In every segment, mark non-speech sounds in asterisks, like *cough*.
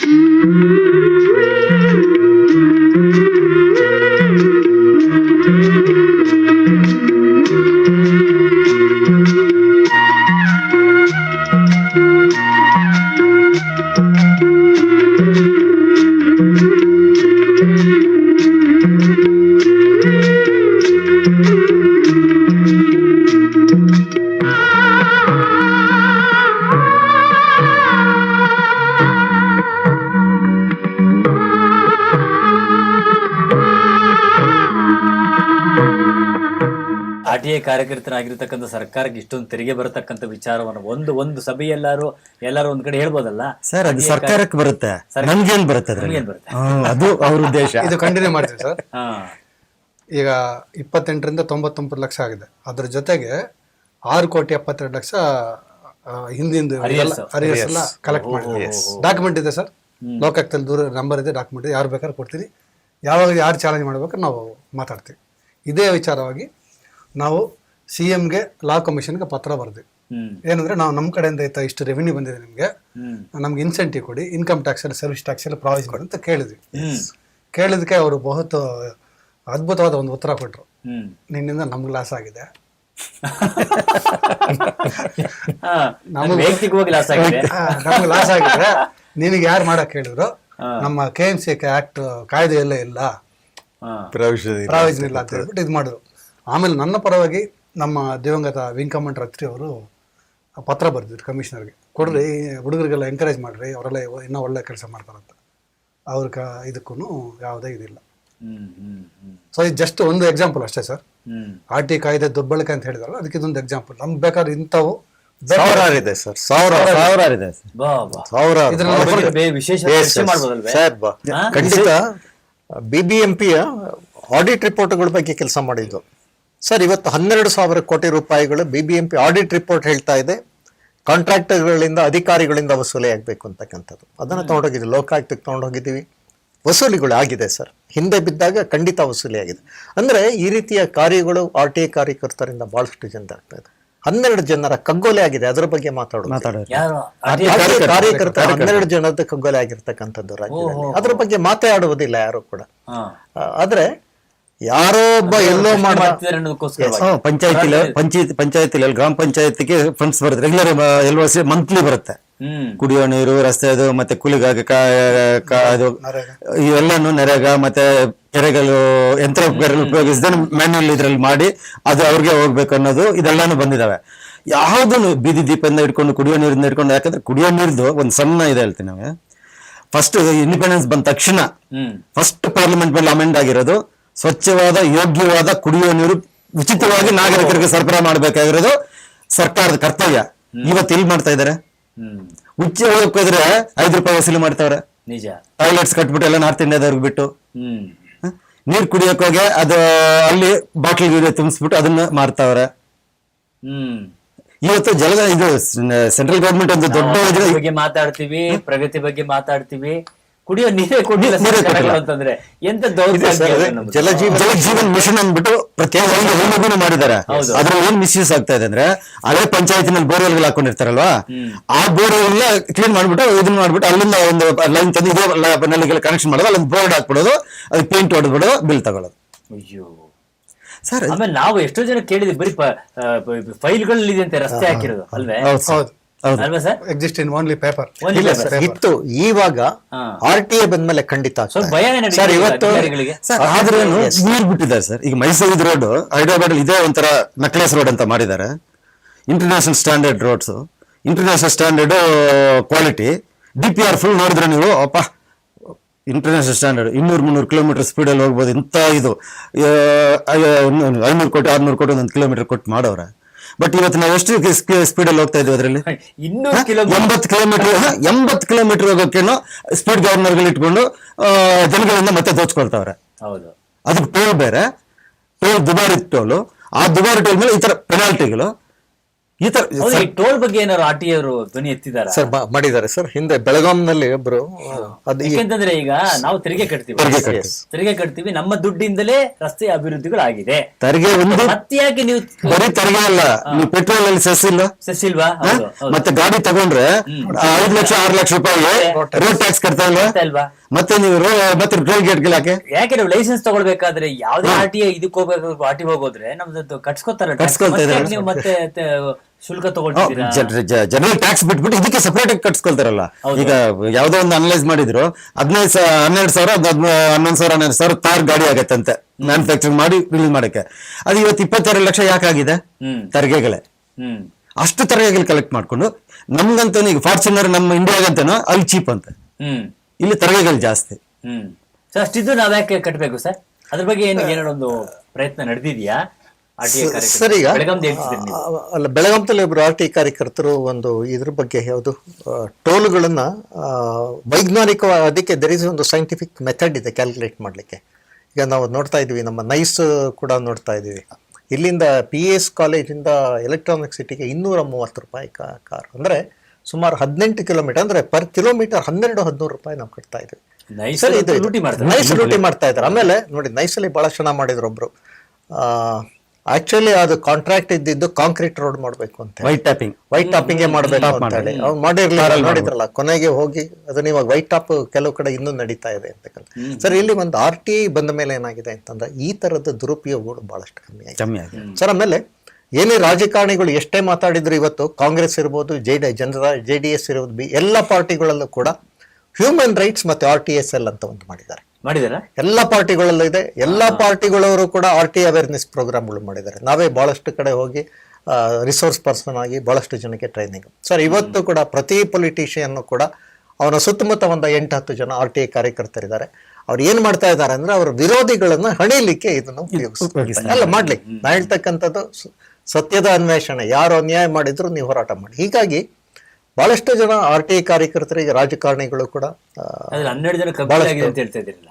Mm-hmm. ಕಾರ್ಯಕರ್ತರಾಗಿರ್ತಕ್ಕಂಥ ಸರ್ಕಾರಕ್ಕೆ ಇಷ್ಟೊಂದು ತೆರಿಗೆ ಬರತಕ್ಕಂಥ ವಿಚಾರವನ್ನು ಒಂದು ಒಂದು ಸಭೆಯೆಲ್ಲರೂ ಎಲ್ಲರೂ ಒಂದ್ ಕಡೆ ಹೇಳ್ಬೋದಲ್ಲ? ಸರ್ ಅದು ಸರ್ಕಾರಕ್ಕೆ ಬರುತ್ತೆ. ನಮ್ಗೇನ್ ಬರುತ್ತೆ ಅದ್ರಲ್ಲಿ? ನಮ್ಗೇನ್ ಬರುತ್ತೆ? ಹ್ಮ್, ಅದು ಅವ್ರ ಉದ್ದೇಶ. ಇದು ಕಂಟಿನ್ಯೂ ಮಾಡ್ತೀವಿ ಸರ್. ಹಾ. ಈಗ ಇಪ್ಪತ್ತೆಂಟರಿಂದ ತೊಂಬತ್ತೊಂಬತ್ತು ಲಕ್ಷ ಆಗಿದೆ. ಅದ್ರ ಜೊತೆಗೆ ಆರು ಕೋಟಿ ಎಪ್ಪತ್ತೆರಡು ಲಕ್ಷ ಆ, ಹಿಂದಿಂದು. ಅರಿಯರ್ಸ್ ಎಲ್ಲ ಕಲೆಕ್ಟ್ ಮಾಡಿ ಡಾಕ್ಯುಮೆಂಟ್ ಇದೆ ಸರ್. ಲೋಕಾಯುಕ್ತಲ್ಲಿ ದೂರ ನಂಬರ್ ಇದೆ ಡಾಕ್ಯುಮೆಂಟ್ ಇದೆ. ಯಾರು ಬೇಕಾದ್ರೆ ಕೊಡ್ತೀನಿ. ಯಾವಾಗ ಯಾರು ಚಾಲೆಂಜ್ ಮಾಡ್ಬೇಕಾದ್ರೆ ನಾವು ಮಾತಾಡ್ತೀವಿ. ಇದೇ ವಿಚಾರವಾಗಿ ನಾವು ಸಿ ಎಂಗೆ ಲಾ ಕಮಿಷನ್ಗೆ ಪತ್ರ ಬರ್ದು. ಏನಂದ್ರೆ ನಾವು ನಮ್ಮ ಕಡೆಯಿಂದ ಆಯ್ತಾ ಇಷ್ಟು ರೆವಿನ್ಯೂ ಬಂದಿದೆ ನಿಮಗೆ. ನಮ್ಗೆ ಇನ್ಸೆಂಟಿವ್ ಕೊಡಿ ಇನ್ಕಮ್ ಟ್ಯಾಕ್ಸ್ ಅಲ್ಲಿ ಸರ್ವಿಸ್ ಟ್ಯಾಕ್ಸ್ ಅಲ್ಲಿ ಪ್ರಾವಿಸ್ ಕೊಡಿ ಅಂತ ಕೇಳಿದ್ವಿ. ಕೇಳಿದಕ್ಕೆ ಅವರು ಬಹುತ್ ಅದ್ಭುತವಾದ ಒಂದು ಉತ್ತರ ಕೊಟ್ಟರು ನಿನ್ನಿಂದ *laughs* *laughs* ನಮ್ಗೆ ಲಾಸ್ ಆಗಿದೆ. ನಮ್ಗೆ ಲಾಸ್ ಆಗಿದೆ. ನಿನಗೆ ಯಾರು ಮಾಡಕ್ ಹೇಳಿದ್ರು? ನಮ್ಮ ಕೆ ಎಂ ಸಿ ಆಕ್ಟ್ ಕಾಯ್ದೆ ಎಲ್ಲ ಇಲ್ಲ. ಪ್ರಾವಿಷನ್ ಇಲ್ಲ ಅಂತ ಹೇಳ್ಬಿಟ್ಟು ಇದು ಮಾಡಿದ್ರು. ಆಮೇಲೆ ನನ್ನ ಪರವಾಗಿ ನಮ್ಮ ದಿವಂಗತ ವೆಂಕಮಂಡ್ ರತ್ರಿ ಅವರು ಪತ್ರ ಬರೆದಿದ್ರು ಕಮಿಷನರ್ಗೆ. ಕೊಡ್ರಿ ಹುಡುಗರಿಗೆಲ್ಲ ಎಂಕರೇಜ್ ಮಾಡ್ರಿ ಅವರೆಲ್ಲ ಇನ್ನೂ ಒಳ್ಳೆ ಕೆಲಸ ಮಾಡ್ತಾರಂತ. ಅವ್ರ ಕ ಇದಕ್ಕೂ ಯಾವುದೇ ಇದಿಲ್ಲ. ಸೊ ಇದು ಜಸ್ಟ್ ಒಂದು ಎಕ್ಸಾಂಪಲ್ ಅಷ್ಟೇ ಸರ್. ಹ್ಮ್. ಆರ್ ಟಿ ಕಾಯ್ದೆ ದುರ್ಬಳಕೆ ಅಂತ ಹೇಳಿದಾರಲ್ಲ ಅದಕ್ಕೆ ಇದೊಂದು ಎಕ್ಸಾಂಪಲ್ ನಮ್ಗೆ ಬೇಕಾದ್ರೆ ಇಂಥವು ಸಾವಿರಾರು ಇದೆ ಸರ್ ಸಾವಿರಾರು. ಇದೆ ಬಾ ಬಾ. ಸಾವಿರಾರು. ಬೇ- ಖಂಡಿತ ಬಿಬಿಎಂಪಿಯ ಆಡಿಟ್ ರಿಪೋರ್ಟ್ಗಳ ಬಗ್ಗೆ ಕೆಲಸ ಮಾಡಿದ್ದು. ಸರ್ ಇವತ್ತು ಹನ್ನೆರಡು ಸಾವಿರ ಕೋಟಿ ರೂಪಾಯಿಗಳು ಬಿಬಿಎಂಪಿ ಆಡಿಟ್ ರಿಪೋರ್ಟ್ ಹೇಳ್ತಾ ಇದೆ. ಕಾಂಟ್ರಾಕ್ಟರ್ಗಳಿಂದ ಅಧಿಕಾರಿಗಳಿಂದ ವಸೂಲಿ ಆಗಬೇಕು ಅಂತಕ್ಕಂಥದ್ದು. ಅದನ್ನು ತೊಗೊಂಡೋಗಿದ್ದೀವಿ ಲೋಕಾಯುಕ್ತಕ್ಕೆ ತೊಗೊಂಡೋಗಿದ್ದೀವಿ. ವಸೂಲಿಗಳು ಆಗಿದೆ ಸರ್. ಹಿಂದೆ ಬಿದ್ದಾಗ ಖಂಡಿತ ವಸೂಲಿ ಆಗಿದೆ ಅಂದ್ರೆ ಈ ರೀತಿಯ ಕಾರ್ಯಗಳು ಆರ್ ಟಿ ಐ ಕಾರ್ಯಕರ್ತರಿಂದ ಭಾಳಷ್ಟು ಜನ ಆಗ್ತಾ ಇದೆ. ಹನ್ನೆರಡು ಜನರ ಕಗ್ಗೊಲೆ ಆಗಿದೆ. ಅದರ ಬಗ್ಗೆ ಮಾತಾಡೋದು. ಕಾರ್ಯಕರ್ತರ ಯಾರು ಕಾರ್ಯ- ಕಾರ್ಯಕರ್ತ ಹನ್ನೆರಡು ಜನದ ಕಗ್ಗೊಲೆ ಆಗಿರ್ತಕ್ಕಂಥದ್ದು ರಾಜ್ಯದಲ್ಲಿ. ಅದ್ರ ಬಗ್ಗೆ ಮಾತಾಡುವುದಿಲ್ಲ ಯಾರು ಕೂಡ. ಆದ್ರೆ ಯಾರೋ ಒಬ್ಬ ಎಲ್ಲೋ ಮಾಡ ಪಂಚಾಯತಿ ಗ್ರಾಮ ಪಂಚಾಯತಿಗೆ ಫಂಡ್ಸ್ ಬರುತ್ತೆ. ರೆಗ್ಯುಲರ್ ಎಲ್ ಸಿ ಮಂತ್ಲಿ ಬರುತ್ತೆ. ಕುಡಿಯೋ ನೀರು ರಸ್ತೆ ಅದು ಮತ್ತೆ ಕೂಲಿಗಾಗಿ ಅದು ಇವೆಲ್ಲನು ನರೇಗ ಮತ್ತೆ ಕೆರೆಗಳು ಯಂತ್ರ ಉಪಯೋಗಿಸದೆ ಮ್ಯಾನ್ಯಲ್ ಇದ್ರಲ್ಲಿ ಮಾಡಿ ಅದು ಅವ್ರಿಗೆ ಹೋಗ್ಬೇಕು ಅನ್ನೋದು ಇದೆಲ್ಲಾನು ಬಂದಿದಾವೆ. ಯಾವುದನ್ನು ಬೀದಿ ದೀಪದಿಂದ ಇಟ್ಕೊಂಡು ಕುಡಿಯೋ ನೀರಿಂದ ಇಟ್ಕೊಂಡು ಯಾಕಂದ್ರೆ ಕುಡಿಯೋ ನೀರ್ದು ಒಂದು ಸಣ್ಣ ಇದೆ ಹೇಳ್ತೀನಿ ನಾವು. ಫಸ್ಟ್ ಇಂಡಿಪೆಂಡೆನ್ಸ್ ಬಂದ ತಕ್ಷಣ ಫಸ್ಟ್ ಪಾರ್ಲಿಮೆಂಟ್ ಮೇಲೆ ಅಮೆಂಡ್ ಆಗಿರೋದು. ಸ್ವಚ್ಛವಾದ ಯೋಗ್ಯವಾದ ಕುಡಿಯುವ ನೀರು ಉಚಿತವಾಗಿ ನಾಗರಿಕರಿಗೆ ಸರಬರಾಜು ಮಾಡಬೇಕಾಗಿರೋದು ಸರ್ಕಾರದ ಕರ್ತವ್ಯ. ಇವತ್ತು ಇಲ್ಲಿ ಮಾಡ್ತಾ ಇದ್ದಾರೆ? ಉಚ್ಚ ಹೋಗಿದ್ರೆ ಐದು ರೂಪಾಯಿ ವಸೂಲಿ ಮಾಡ್ತಾವ್ರೆ. ನಿಜ. ಟಾಯ್ಲೆಟ್ಸ್ ಕಟ್ಬಿಟ್ಟು ಎಲ್ಲ ನಾರ್ತ್ ಇಂಡಿಯಾದವ್ರಿಗೆ ಬಿಟ್ಟು? ನೀರ್ ಕುಡಿಯೋಕ್ ಹೋಗಿ ಅದು ಅಲ್ಲಿ ಬಾಟ್ಲ್ ತುಂಬಿಸ್ಬಿಟ್ಟು ಅದನ್ನ ಮಾರ್ತಾವ್ರೆ. ಇವತ್ತು ಜಲ ಇದು ಸೆಂಟ್ರಲ್ ಗವರ್ಮೆಂಟ್ ಒಂದು ದೊಡ್ಡ ಮಾತಾಡ್ತೀವಿ ಪ್ರಗತಿ ಬಗ್ಗೆ ಮಾತಾಡ್ತೀವಿ. ಕುಡಿಯೋ ನೀರೇ ಕೊಟ್ಟಿಲ್ಲ. ಅಂತಂದ್ರೆ. ಎಂತ ದೌರ್ಭಾಗ್ಯ ಅದು ಜಲ ಜೀವನ್ ಮಿಷನ್ ಅಂದ್ಬಿಟ್ಟು ಪ್ರತಿಯೊಂದು ಮಾಡಿದ್ದಾರೆ. ಅದ್ರ ಅದ್ರಲ್ಲಿ ಏನ್ ಮಿಸ್ಯೂಸ್ ಆಗ್ತಾ ಇದೆ ಅಂದ್ರೆ ಹಳೆ ಪಂಚಾಯತಿನಲ್ಲಿ ಬೋರ್ವೆಲ್ ಹಾಕೊಂಡಿರ್ತಾರಲ್ವಾ? ಆ ಬೋರ್ವೆಲ್ ಕ್ಲೀನ್ ಮಾಡ್ಬಿಟ್ಟು ಇದನ್ನ ಮಾಡ್ಬಿಟ್ಟು ಅಲ್ಲಿಂದ ಒಂದು ಲೈನ್ ತಂದು ಇದೇ ನಲ್ಲಿಗೆಲ್ಲ ಕನೆಕ್ಷನ್ ಮಾಡೋದು ಅಲ್ಲೊಂದು ಬೋರ್ಡ್ ಹಾಕ್ಬಿಡೋದು ಅದಕ್ಕೆ ಪೇಂಟ್ ಹೊಡೆದ್ಬಿಡೋದು ಬಿಲ್ ತಗೊಳ್ಳೋದು. ಅಯ್ಯೋ. ಸರ್ ಆಮೇಲೆ ನಾವು ಎಷ್ಟೋ ಜನ ಕೇಳಿದ್ವಿ ಬರೀ ಫೈಲ್ಗಳಲ್ಲಿ ಇದೆ ಅಂತೆ ರಸ್ತೆ ಹಾಕಿರೋದು ಅಲ್ವೇ? ಅಲ್ವಾ sir? Exist in only paper ಇಲ್ಲ ಸರ್ ಇತ್ತು. ಈವಾಗ ಹಾ. ಆರ್ ಟಿ ಐ ಬಂದ್ಮೇಲೆ ಖಂಡಿತ ಆಗ್ತಾ ಸ್ವಲ್ಪ ಇದೆ. ಭಯನೇ ನಡೀತಿದೆ ಸರ್ ಇವತ್ತು ಅಧಿಕಾರಿಗಳಿಗೆ. ಸರ್ ಆದ್ರೆ ನೀರ್ ಬಿಟ್ಟಿದ್ದಾರೆ ಸರ್. ಈಗ ಮೈಸೂರು ರೋಡ್ ಹೈದರಾಬಾದ್ ಇದೇ ಒಂಥರ ನಕ್ಲೇಸ್ ರೋಡ್ ಅಂತ ಮಾಡಿದ್ದಾರೆ. International standard roads international standard quality D P R full ನೋಡಿದ್ರೆ ನೀವು ಅಪ್ಪ ಇಂಟರ್ನ್ಯಾಷನಲ್ ಸ್ಟ್ಯಾಂಡರ್ಡ್ ಇನ್ನೂರು ಮುನ್ನೂರು ಕಿಲೋಮೀಟರ್ ಸ್ಪೀಡಲ್ಲಿ ಹೋಗ್ಬೋದು. ಇಂಥ ಇದು ಐನೂರು ಕೋಟಿ ಆರ್ನೂರು ಕೋಟಿ ಒಂದೊಂದು ಕಿಲೋಮೀಟರ್ ಕೊಟ್ಟು ಮಾಡೋರೆ ಬಟ್ ಇವತ್ತು ನಾವು ಎಷ್ಟು ಸ್ಪೀಡಲ್ಲಿ ಹೋಗ್ತಾ ಇದೀವಿ ಅದರಲ್ಲಿ? ಇನ್ನೂರು ಎಂಬತ್ತು ಕಿಲೋಮೀಟರ್ ಎಂಬತ್ತು ಕಿಲೋಮೀಟರ್ ಹೋಗೋಕ್ಕೇನು ಸ್ಪೀಡ್ ಗವರ್ನರ್ಗಳು ಇಟ್ಕೊಂಡು ಜನಗಳನ್ನ ಜನಗಳಿಂದ ಮತ್ತೆ ದೋಚ್ಕೊಳ್ತಾವ್ರೆ. ಹೌದು. ಅದಕ್ಕೆ ಟೋಲ್ ಬೇರೆ. ಟೋಲ್ ದುಬಾರಿ ಟೋಲು ಆ ದುಬಾರಿ ಟೋಲ್ ಮೇಲೆ ಈ ತರ ಪೆನಾಲ್ಟಿಗಳು ಈ ತರ ಈ ಟೋಲ್ ಬಗ್ಗೆ ಏನಾದ್ರು ಆರ್ ಟಿ ಅವರು ಧ್ವನಿ ಎತ್ತಿದ್ದಾರೆ ಸರ್ ಮಾಡಿದ್ದಾರೆ ಸರ್. ಹಿಂದೆ ಬೆಳಗಾಂನಲ್ಲಿ ಒಬ್ರು ಅದು ಯಾಕೆಂತಂದ್ರೆ ಈಗ ನಾವು ತೆರಿಗೆ ಕಟ್ತೀವಿ. ತೆರಿಗೆ ಕಟ್ತೀವಿ. ನಮ್ಮ ದುಡ್ಡಿಂದಲೇ ರಸ್ತೆ ಅಭಿವೃದ್ಧಿಗಳಾಗಿದೆ. ತೆರಿಗೆ ಒಂದು ಮತ್ತೆ ಯಾಕೆ ನೀವು ಬರೀ ತೆರಿಗೆ ಅಲ್ಲ ನೀವು ಪೆಟ್ರೋಲ್ ಅಲ್ಲಿ ಸೆಸ್ ಇಲ್ಲ ಸೆಸ್ ಇಲ್ವಾ ಮತ್ತೆ ಗಾಡಿ ತಗೊಂಡ್ರೆ ಐದು ಲಕ್ಷ ಆರು ಲಕ್ಷ ರೂಪಾಯಿ ರೋಡ್ ಟ್ಯಾಕ್ಸ್ ಕಟ್ತಾ ಇಲ್ವಾ? ಮತ್ತೆ ನೀವು ಮತ್ತೆ ಟೋಲ್ ಗೇಟ್ ಯಾಕೆ? ಯಾಕೆ ನೀವು ಲೈಸೆನ್ಸ್ ತಗೊಳ್ಬೇಕಾದ್ರೆ ಯಾವ್ದೇ ಆರ್ ಟಿ ಇದಕ್ಕೆ ಹೋಗ್ಬೇಕು ಆರ್ ಟಿ ಹೋಗೋದ್ರೆ ನಮ್ದು ಕಟ್ಸ್ಕೊತಾರೆ ನೀವು ಮತ್ತೆ ಶುಲ್ಕ ತಗೊಳ್ತಿದ್ದೀರಾ? ಜನರಲ್ ಟ್ಯಾಕ್ಸ್ ಬಿಟ್ಬಿಟ್ಟು ಇದಕ್ಕೆ ಸಪರೇಟ್ ಆಗಿ ಕಟ್ಸ್ಕೊಳ್ತಾರಲ್ಲ. ಈಗ ಯಾವ್ದೋ ಒಂದು ಅನಲೈಸ್ ಮಾಡಿದ್ರು ಹದಿನೈದು ಸಾವಿರ ಹನ್ನೆರಡು ಸಾವಿರ ಹನ್ನೊಂದು ಸಾವಿರ ಹನ್ನೆರಡು ಸಾವಿರ ತಾರ್ ಗಾಡಿ ಆಗತ್ತಂತೆ ಮ್ಯಾನುಫ್ಯಾಕ್ಚರಿಂಗ್ ಮಾಡಿ ರಿಲೀಸ್ ಮಾಡಕ್ಕೆ. ಅದು ಇವತ್ತು ಇಪ್ಪತ್ತೆರಡು ಲಕ್ಷ ಯಾಕಾಗಿದೆ ತೆರಿಗೆಗಳೇ. ಹ್ಮ್. ಅಷ್ಟು ತೆರಿಗೆಗಳು ಕಲೆಕ್ಟ್ ಮಾಡ್ಕೊಂಡು ನಮ್ಗಂತೂ ಈಗ ಫಾರ್ಚುನರ್ ನಮ್ಮ ಇಂಡಿಯಾಗಂತಾನು ಅಲ್ಲಿ ಚೀಪ್ ಅಂತ. ಹ್ಮ್. ಇಲ್ಲಿ ತೆರಿಗೆಗಳು ಜಾಸ್ತಿ. ಹ್ಮ್. ಸರ್ ಅಷ್ಟಿದ್ದು ನಾವ್ ಯಾಕೆ ಕಟ್ಬೇಕು ಸರ್? ಅದ್ರ ಬಗ್ಗೆ ಏನು ಒಂದು ಪ್ರಯತ್ನ ನಡೆದಿದ್ಯಾ? ಸರ್ ಈಗ? ಅಲ್ಲ ಬೆಳಗಾಂತಲ್ಲಿ ಒಬ್ರು ಆರ್ ಟಿ ಕಾರ್ಯಕರ್ತರು ಒಂದು ಇದ್ರ ಬಗ್ಗೆ ಯಾವುದು ಟೋಲ್ಗಳನ್ನ ವೈಜ್ಞಾನಿಕ ಅದಕ್ಕೆ ದೇರ್ ಇಸ್ ಒಂದು ಸೈಂಟಿಫಿಕ್ ಮೆಥಡ್ ಇದೆ ಕ್ಯಾಲ್ಕುಲೇಟ್ ಮಾಡಲಿಕ್ಕೆ. ಈಗ ನಾವು ನೋಡ್ತಾ ಇದ್ವಿ ನಮ್ಮ ನೈಸ್ ಕೂಡ ನೋಡ್ತಾ ಇದ್ದೀವಿ ಇಲ್ಲಿಂದ ಪಿ ಎಸ್ ಕಾಲೇಜಿಂದ ಎಲೆಕ್ಟ್ರಾನಿಕ್ ಸಿಟಿಗೆ ಇನ್ನೂರ ಮೂವತ್ತು ರೂಪಾಯಿ ಕಾರ್ ಅಂದರೆ ಸುಮಾರು ಹದಿನೆಂಟು ಕಿಲೋಮೀಟರ್ ಅಂದರೆ ಪರ್ ಕಿಲೋಮೀಟರ್ ಹನ್ನೆರಡು ಹದಿನೂರು ರೂಪಾಯಿ ನಾವು ಕಟ್ತಾ ಇದ್ವಿ. ನೈಸ್ ಸರ್ ಇದು ಲೂಟಿ ಮಾಡ್ತಾರೆ. ನೈಸ್ ಲೂಟಿ ಮಾಡ್ತಾ ಇದ್ದಾರೆ ಆಮೇಲೆ ನೋಡಿ ನೈಸಲ್ಲಿ ಬಹಳ ಚೆನ್ನಾಗಿ ಮಾಡಿದ್ರು ಒಬ್ರು. ಆಕ್ಚುಲಿ ಅದು ಕಾಂಟ್ರಾಕ್ಟ್ ಇದ್ದಿದ್ದು ಕಾಂಕ್ರೀಟ್ ರೋಡ್ ಮಾಡಬೇಕು ಅಂತ ವೈಟ್ ಟಾಪಿಂಗ್ ವೈಟ್ ಟಾಪಿಂಗ್ ಮಾಡಬೇಕು ಅಂತ ಹೇಳಿ. ಅವ್ರು ಮಾಡಿರ್ಲಿಲ್ಲ ನೋಡಿದ್ರಲ್ಲ ಕೊನೆಗೆ ಹೋಗಿ ಅದು ಇವಾಗ ವೈಟ್ ಟಾಪ್ ಕೆಲವು ಕಡೆ ಇನ್ನೂ ನಡೀತಾ ಇದೆ ಅಂತ ಸರ್ ಇಲ್ಲಿ ಒಂದು ಆರ್ ಟಿ ಬಂದ ಮೇಲೆ ಏನಾಗಿದೆ ಅಂತಂದ್ರೆ ಈ ತರದ ದುರುಪಯೋಗಗಳು ಬಹಳಷ್ಟು ಕಮ್ಮಿ ಆಗಿದೆ. ಕಮ್ಮಿ ಆಗಿದೆ. ಸರ್ ಆಮೇಲೆ ಏನೇ ರಾಜಕಾರಣಿಗಳು ಎಷ್ಟೇ ಮಾತಾಡಿದ್ರು ಇವತ್ತು ಕಾಂಗ್ರೆಸ್ ಇರ್ಬೋದು ಜೆ ಡಿ ಜನರ ಜೆ ಡಿ ಎಸ್ ಇರ್ಬೋದು ಬಿ ಎಲ್ಲ ಪಾರ್ಟಿಗಳಲ್ಲೂ ಕೂಡ ಹ್ಯೂಮನ್ ರೈಟ್ಸ್ ಮತ್ತೆ ಆರ್ ಟಿ ಎಸ್ ಎಲ್ ಅಂತ ಒಂದು ಮಾಡಿದ್ದಾರೆ. ಮಾಡಿದಾರ? ಎಲ್ಲ ಪಾರ್ಟಿಗಳಲ್ಲೂ ಇದೆ. ಎಲ್ಲ ಪಾರ್ಟಿಗಳವರು ಕೂಡ ಆರ್ ಟಿ ಅವೇರ್ನೆಸ್ ಪ್ರೋಗ್ರಾಮ್ಗಳು ಮಾಡಿದ್ದಾರೆ. ನಾವೇ ಬಹಳಷ್ಟು ಕಡೆ ಹೋಗಿ ರಿಸೋರ್ಸ್ ಪರ್ಸನ್ ಆಗಿ ಬಹಳಷ್ಟು ಜನಕ್ಕೆ ಟ್ರೈನಿಂಗ್ ಸರ್ ಇವತ್ತು ಕೂಡ ಪ್ರತಿ ಪೊಲಿಟಿಷಿಯನ್ನು ಕೂಡ ಅವನ ಸುತ್ತಮುತ್ತ ಒಂದು ಎಂಟು ಹತ್ತು ಜನ ಆರ್ ಟಿ ಐ ಕಾರ್ಯಕರ್ತರಿದ್ದಾರೆ. ಅವ್ರು ಏನ್ ಮಾಡ್ತಾ ಇದ್ದಾರೆ ಅಂದ್ರೆ ಅವ್ರ ವಿರೋಧಿಗಳನ್ನ ಹಣಿಲಿಕ್ಕೆ ಇದನ್ನು ಉಪಯೋಗಿಸ್ತಾರೆ. ಅಲ್ಲ ಮಾಡ್ಲಿ. ನಾ ಹೇಳ್ತಕ್ಕಂಥದ್ದು ಸತ್ಯದ ಅನ್ವೇಷಣೆ. ಯಾರು ಅನ್ಯಾಯ ಮಾಡಿದ್ರು ನೀವು ಹೋರಾಟ ಮಾಡಿ. ಹೀಗಾಗಿ ಬಹಳಷ್ಟು ಜನ ಆರ್ ಟಿ ಐ ಕಾರ್ಯಕರ್ತರಿಗೆ ರಾಜಕಾರಣಿಗಳು ಕೂಡ ಹನ್ನೆರಡು ಜನ ಅಂತ ಹೇಳ್ತಾ ಇದ್ದೀರಲ್ಲ.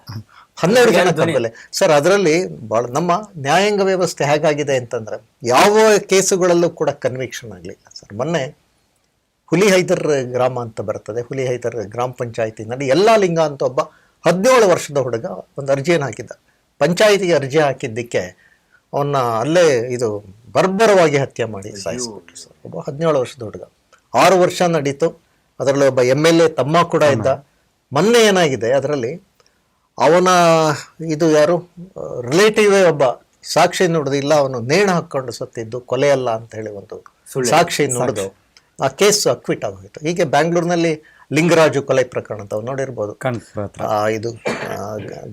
ಹನ್ನೆರಡು ಜನ ಕಬ್ಬಲೆ ಸರ್ ಅದರಲ್ಲಿ ಬಹಳ ನಮ್ಮ ನ್ಯಾಯಾಂಗ ವ್ಯವಸ್ಥೆ ಹೇಗಾಗಿದೆ ಅಂತಂದ್ರೆ ಯಾವ ಕೇಸುಗಳಲ್ಲೂ ಕೂಡ ಕನ್ವಿಕ್ಷನ್ ಆಗಲಿಲ್ಲ ಸರ್. ಮೊನ್ನೆ ಹುಲಿ ಹೈದರ್ ಗ್ರಾಮ ಅಂತ ಬರ್ತದೆ. ಹುಲಿ ಹೈದರ್ ಗ್ರಾಮ ಪಂಚಾಯತಿನಲ್ಲಿ ಎಲ್ಲ ಲಿಂಗ ಅಂತ ಒಬ್ಬ ಹದಿನೇಳು ವರ್ಷದ ಹುಡುಗ ಒಂದು ಅರ್ಜಿಯನ್ನು ಹಾಕಿದ್ದ. ಪಂಚಾಯತಿಗೆ ಅರ್ಜಿ ಹಾಕಿದ್ದಕ್ಕೆ ಅವನ್ನ ಅಲ್ಲೇ ಇದು ಬರ್ಬರವಾಗಿ ಹತ್ಯೆ ಮಾಡಿ ಸಾಯಿಸ್ಬಿಟ್ರು ಸರ್. ಒಬ್ಬ ಹದಿನೇಳು ವರ್ಷದ ಹುಡುಗ. ಆರು ವರ್ಷ ನಡೀತು. ಅದರಲ್ಲಿ ಒಬ್ಬ ಎಂ ಎಲ್ ಎ ತಮ್ಮ ಕೂಡ ಇದ್ದ. ಮೊನ್ನೆ ಏನಾಗಿದೆ ಅದರಲ್ಲಿ? ಅವನ ಇದು ಯಾರು? ರಿಲೇಟಿವೇ ಒಬ್ಬ ಸಾಕ್ಷಿ ನುಡಿದು ಇಲ್ಲ ಅವನು ನೇಣು ಹಾಕ್ಕೊಂಡು ಸತ್ತಿದ್ದು ಕೊಲೆ ಅಲ್ಲ ಅಂತ ಹೇಳಿ ಒಂದು ಸಾಕ್ಷಿ ನುಡಿದು ಆ ಕೇಸ್ ಅಕ್ವಿಟ್ ಆಗೋಯ್ತು. ಹೀಗೆ ಬ್ಯಾಂಗ್ಳೂರಿನಲ್ಲಿ ಲಿಂಗರಾಜು ಕೊಲೆ ಪ್ರಕರಣ ತಾವು ನೋಡಿರ್ಬೋದು. ಆ, ಇದು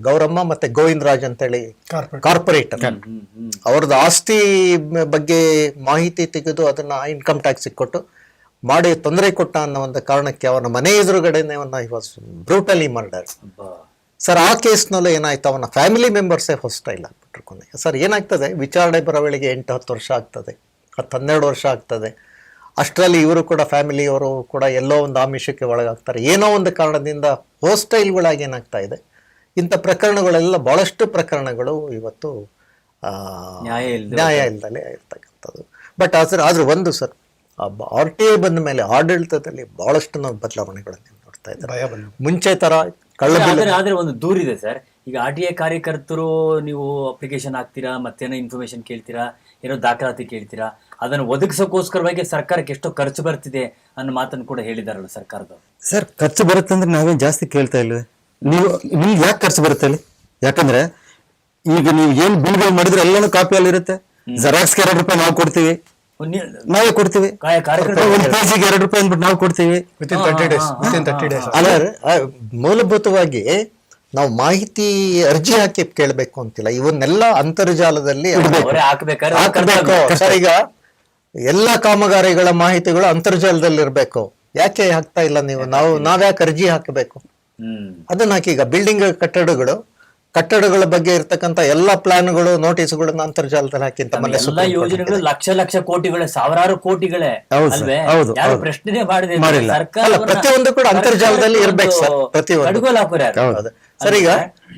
ಗೌರಮ್ಮ ಮತ್ತೆ ಗೋವಿಂದ ರಾಜ್ ಅಂತೇಳಿ ಕಾರ್ಪೊರೇಟ್ ಕಾರ್ಪೊರೇಟರ್. ಅವ್ರದ್ದು ಆಸ್ತಿ ಬಗ್ಗೆ ಮಾಹಿತಿ ತೆಗೆದು ಅದನ್ನ ಇನ್ಕಮ್ ಟ್ಯಾಕ್ಸ್ ಕೊಟ್ಟು ಮಾಡಿ ತೊಂದರೆ ಕೊಟ್ಟ ಅನ್ನೋ ಒಂದು ಕಾರಣಕ್ಕೆ ಅವನ ಮನೆ ಎದುರುಗಡೆನೆ ಅವನ್ನ ವಾಸ್ ಬ್ರೂಟಲಿ ಮರ್ಡರ್ ಸರ್ ಆ ಕೇಸ್ನಲ್ಲೂ ಏನಾಯ್ತು? ಅವನ ಫ್ಯಾಮಿಲಿ ಮೆಂಬರ್ಸೇ ಹೊಸ್ಟೈಲ್ ಆಗ್ಬಿಟ್ರು ಕೊನೆಗೆ ಸರ್ ಏನಾಗ್ತದೆ? ವಿಚಾರಣೆ ಬರೋವಳಿಗೆ ಎಂಟು ಹತ್ತು ವರ್ಷ ಆಗ್ತದೆ ಹತ್ತು ಹನ್ನೆರಡು ವರ್ಷ ಆಗ್ತದೆ. ಅಷ್ಟರಲ್ಲಿ ಇವರು ಕೂಡ ಫ್ಯಾಮಿಲಿಯವರು ಕೂಡ ಎಲ್ಲೋ ಒಂದು ಆಮಿಷಕ್ಕೆ ಒಳಗಾಗ್ತಾರೆ. ಏನೋ ಒಂದು ಕಾರಣದಿಂದ ಹೋಸ್ಟೈಲ್ಗಳಾಗಿ ಏನಾಗ್ತಾ ಇದೆ? ಇಂಥ ಪ್ರಕರಣಗಳೆಲ್ಲ ಭಾಳಷ್ಟು ಪ್ರಕರಣಗಳು ಇವತ್ತು ನ್ಯಾಯ ನ್ಯಾಯ ಇಲ್ದಲೇ ಇರ್ತಕ್ಕಂಥದ್ದು. ಬಟ್ ಆದ್ರೆ ಆದರೂ ಒಂದು ಸರ್ ಆರ್ ಟಿ ಐ ಬಂದ ಮೇಲೆ ಆಡಳಿತದಲ್ಲಿ ಬಹಳಷ್ಟು ನಾವು ಬದಲಾವಣೆಗಳನ್ನು ನೋಡ್ತಾ ಇದ್ದಾರೆ ಮುಂಚೆ ತರ ಕಳ್ಳ ಆದ್ರೆ ಆದ್ರೆ ಒಂದು ದೂರಿದೆ ಸರ್. ಈಗ ಆರ್ ಟಿ ಐ ಕಾರ್ಯಕರ್ತರು ನೀವು ಅಪ್ಲಿಕೇಶನ್ ಹಾಕ್ತೀರಾ ಮತ್ತೇನೋ ಇನ್ಫಾರ್ಮೇಶನ್ ಕೇಳ್ತೀರಾ ಏನೋ ದಾಖಲಾತಿ ಕೇಳ್ತೀರಾ ಅದನ್ನು ಒದಗಿಸೋಕೋಸ್ಕರವಾಗಿ ಸರ್ಕಾರಕ್ಕೆ ಎಷ್ಟೋ ಖರ್ಚು ಬರ್ತಿದೆ ಅನ್ನೋ ಮಾತನ್ನು ಕೂಡ ಹೇಳಿದಾರಲ್ಲ ಸರ್ಕಾರದವರು. ಸರ್ ಖರ್ಚು ಬರುತ್ತೆ ಅಂದ್ರೆ ನಾವೇನು ಜಾಸ್ತಿ ಕೇಳ್ತಾ ಇಲ್ವೇ? ನೀವು ನಿಮ್ಗೆ ಯಾಕೆ ಖರ್ಚು ಬರುತ್ತೆ ಅಲ್ಲಿ? ಯಾಕಂದ್ರೆ ಈಗ ನೀವು ಏನ್ ಬಿಲ್ಗಳು ಮಾಡಿದ್ರೆ ಎಲ್ಲಾನು ಕಾಪಿಯಲ್ಲಿ ಇರುತ್ತೆ ಜೆರಾಕ್ಸ್ಗೆ ಎರಡು ರೂಪಾಯಿ ನಾವು ಕೊಡ್ತೀವಿ. ನಾವೇ ಕೊಡ್ತೀವಿ. ಕಾಯ ಕಾರ್ಯಕರ್ತರು ಒಂದು ಪೇಜಿಗೆ ಎರಡು ರೂಪಾಯಿ ಅಂದ್ಬಿಟ್ಟು ನಾವು ಕೊಡ್ತೀವಿ. Within thirty days within thirty days ಅಲ್ಲ ಆ, ಮೂಲಭೂತವಾಗಿ ನಾವು ಮಾಹಿತಿ ಅರ್ಜಿ ಹಾಕಿ ಕೇಳಬೇಕು ಅಂತಿಲ್ಲ. ಇವನ್ನೆಲ್ಲ ಅಂತರ್ಜಾಲದಲ್ಲಿ ಅವರೇ ಹಾಕ್ಬೇಕಾದ್ರೆ ಹಾಕಬೇಕು. ಸರ್ ಈಗ ಎಲ್ಲಾ ಕಾಮಗಾರಿಗಳ ಮಾಹಿತಿಗಳು ಅಂತರ್ಜಾಲದಲ್ಲಿ ಇರಬೇಕು ಯಾಕೆ ಹಾಕ್ತಾ ಇಲ್ಲ ನೀವು? ನಾವು ನಾವ್ಯಾಕೆ ಅರ್ಜಿ ಹಾಕಬೇಕು? ಹ್ಮ್. ಅದನ್ನ ಹಾಕಿ ಈಗ ಬಿಲ್ಡಿಂಗ್ ಕಟ್ಟಡಗಳು ಕಟ್ಟಡಗಳ ಬಗ್ಗೆ ಇರ್ತಕ್ಕಂಥ ಎಲ್ಲ ಪ್ಲಾನ್ಗಳು ನೋಟಿಸ್ಗಳನ್ನ ಅಂತರ್ಜಾಲದಲ್ಲಿ ಹಾಕಿ ಎಲ್ಲ ಯೋಜನೆಗಳು ಲಕ್ಷ ಲಕ್ಷ ಕೋಟಿಗಳೇ ಸಾವಿರಾರು ಕೋಟಿಗಳೇ ಹೌದು ಯಾರು. ಪ್ರಶ್ನೆ ಮಾಡಿದೆ ಸರ್ಕಾರ ಪ್ರತಿಯೊಂದು ಕೂಡ ಅಂತರ್ಜಾಲದಲ್ಲಿ ಇರ್ಬೇಕು ಸರ್, ಪ್ರತಿಯೊಂದು. ಸರ್ ಈಗ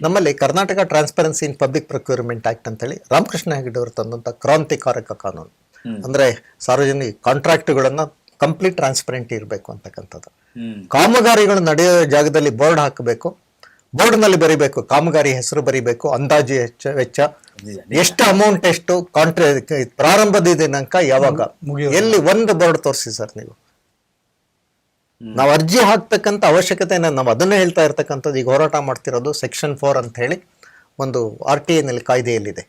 ನಮ್ಮಲ್ಲಿ Karnataka transparency in public procurement act ಅಂತ ಹೇಳಿ ರಾಮಕೃಷ್ಣ ಹೆಗಡೆ ಅವರು ತಂದಂತ ಕ್ರಾಂತಿಕಾರಕ ಕಾನೂನು. ಅಂದ್ರೆ ಸಾರ್ವಜನಿಕ ಕಾಂಟ್ರಾಕ್ಟ್ಗಳನ್ನ ಕಂಪ್ಲೀಟ್ ಟ್ರಾನ್ಸ್ಪರೆಂಟ್ ಇರಬೇಕು ಅಂತಕ್ಕಂಥದ್ದು. ಕಾಮಗಾರಿಗಳು ನಡೆಯೋ ಜಾಗದಲ್ಲಿ ಬೋರ್ಡ್ ಹಾಕಬೇಕು. ಬೋರ್ಡ್ನಲ್ಲಿ ಬರಿಬೇಕು ಕಾಮಗಾರಿ ಹೆಸರು ಬರಿಬೇಕು ಅಂದಾಜು ವೆಚ್ಚ ವೆಚ್ಚ. ಎಷ್ಟು ಅಮೌಂಟ್ ಎಷ್ಟು ಕಾಂಟ್ರಾ ಪ್ರಾರಂಭದ ದಿನಾಂಕ ಯಾವಾಗ? ಎಲ್ಲಿ ಒಂದು ಬೋರ್ಡ್ ತೋರಿಸಿ ಸರ್ ನೀವು. ನಾವು ಅರ್ಜಿ ಹಾಕ್ತಕ್ಕಂಥ ಅವಶ್ಯಕತೆ ನಾವು ಅದನ್ನೇ ಹೇಳ್ತಾ ಇರ್ತಕ್ಕಂಥದ್ದು ಈಗ ಹೋರಾಟ ಮಾಡ್ತಿರೋದು ಸೆಕ್ಷನ್ ಫೋರ್ ಅಂತ ಹೇಳಿ ಒಂದು ಆರ್ ಟಿ ಐನಲ್ಲಿ ಕಾಯ್ದೆಯಲ್ಲಿದೆ.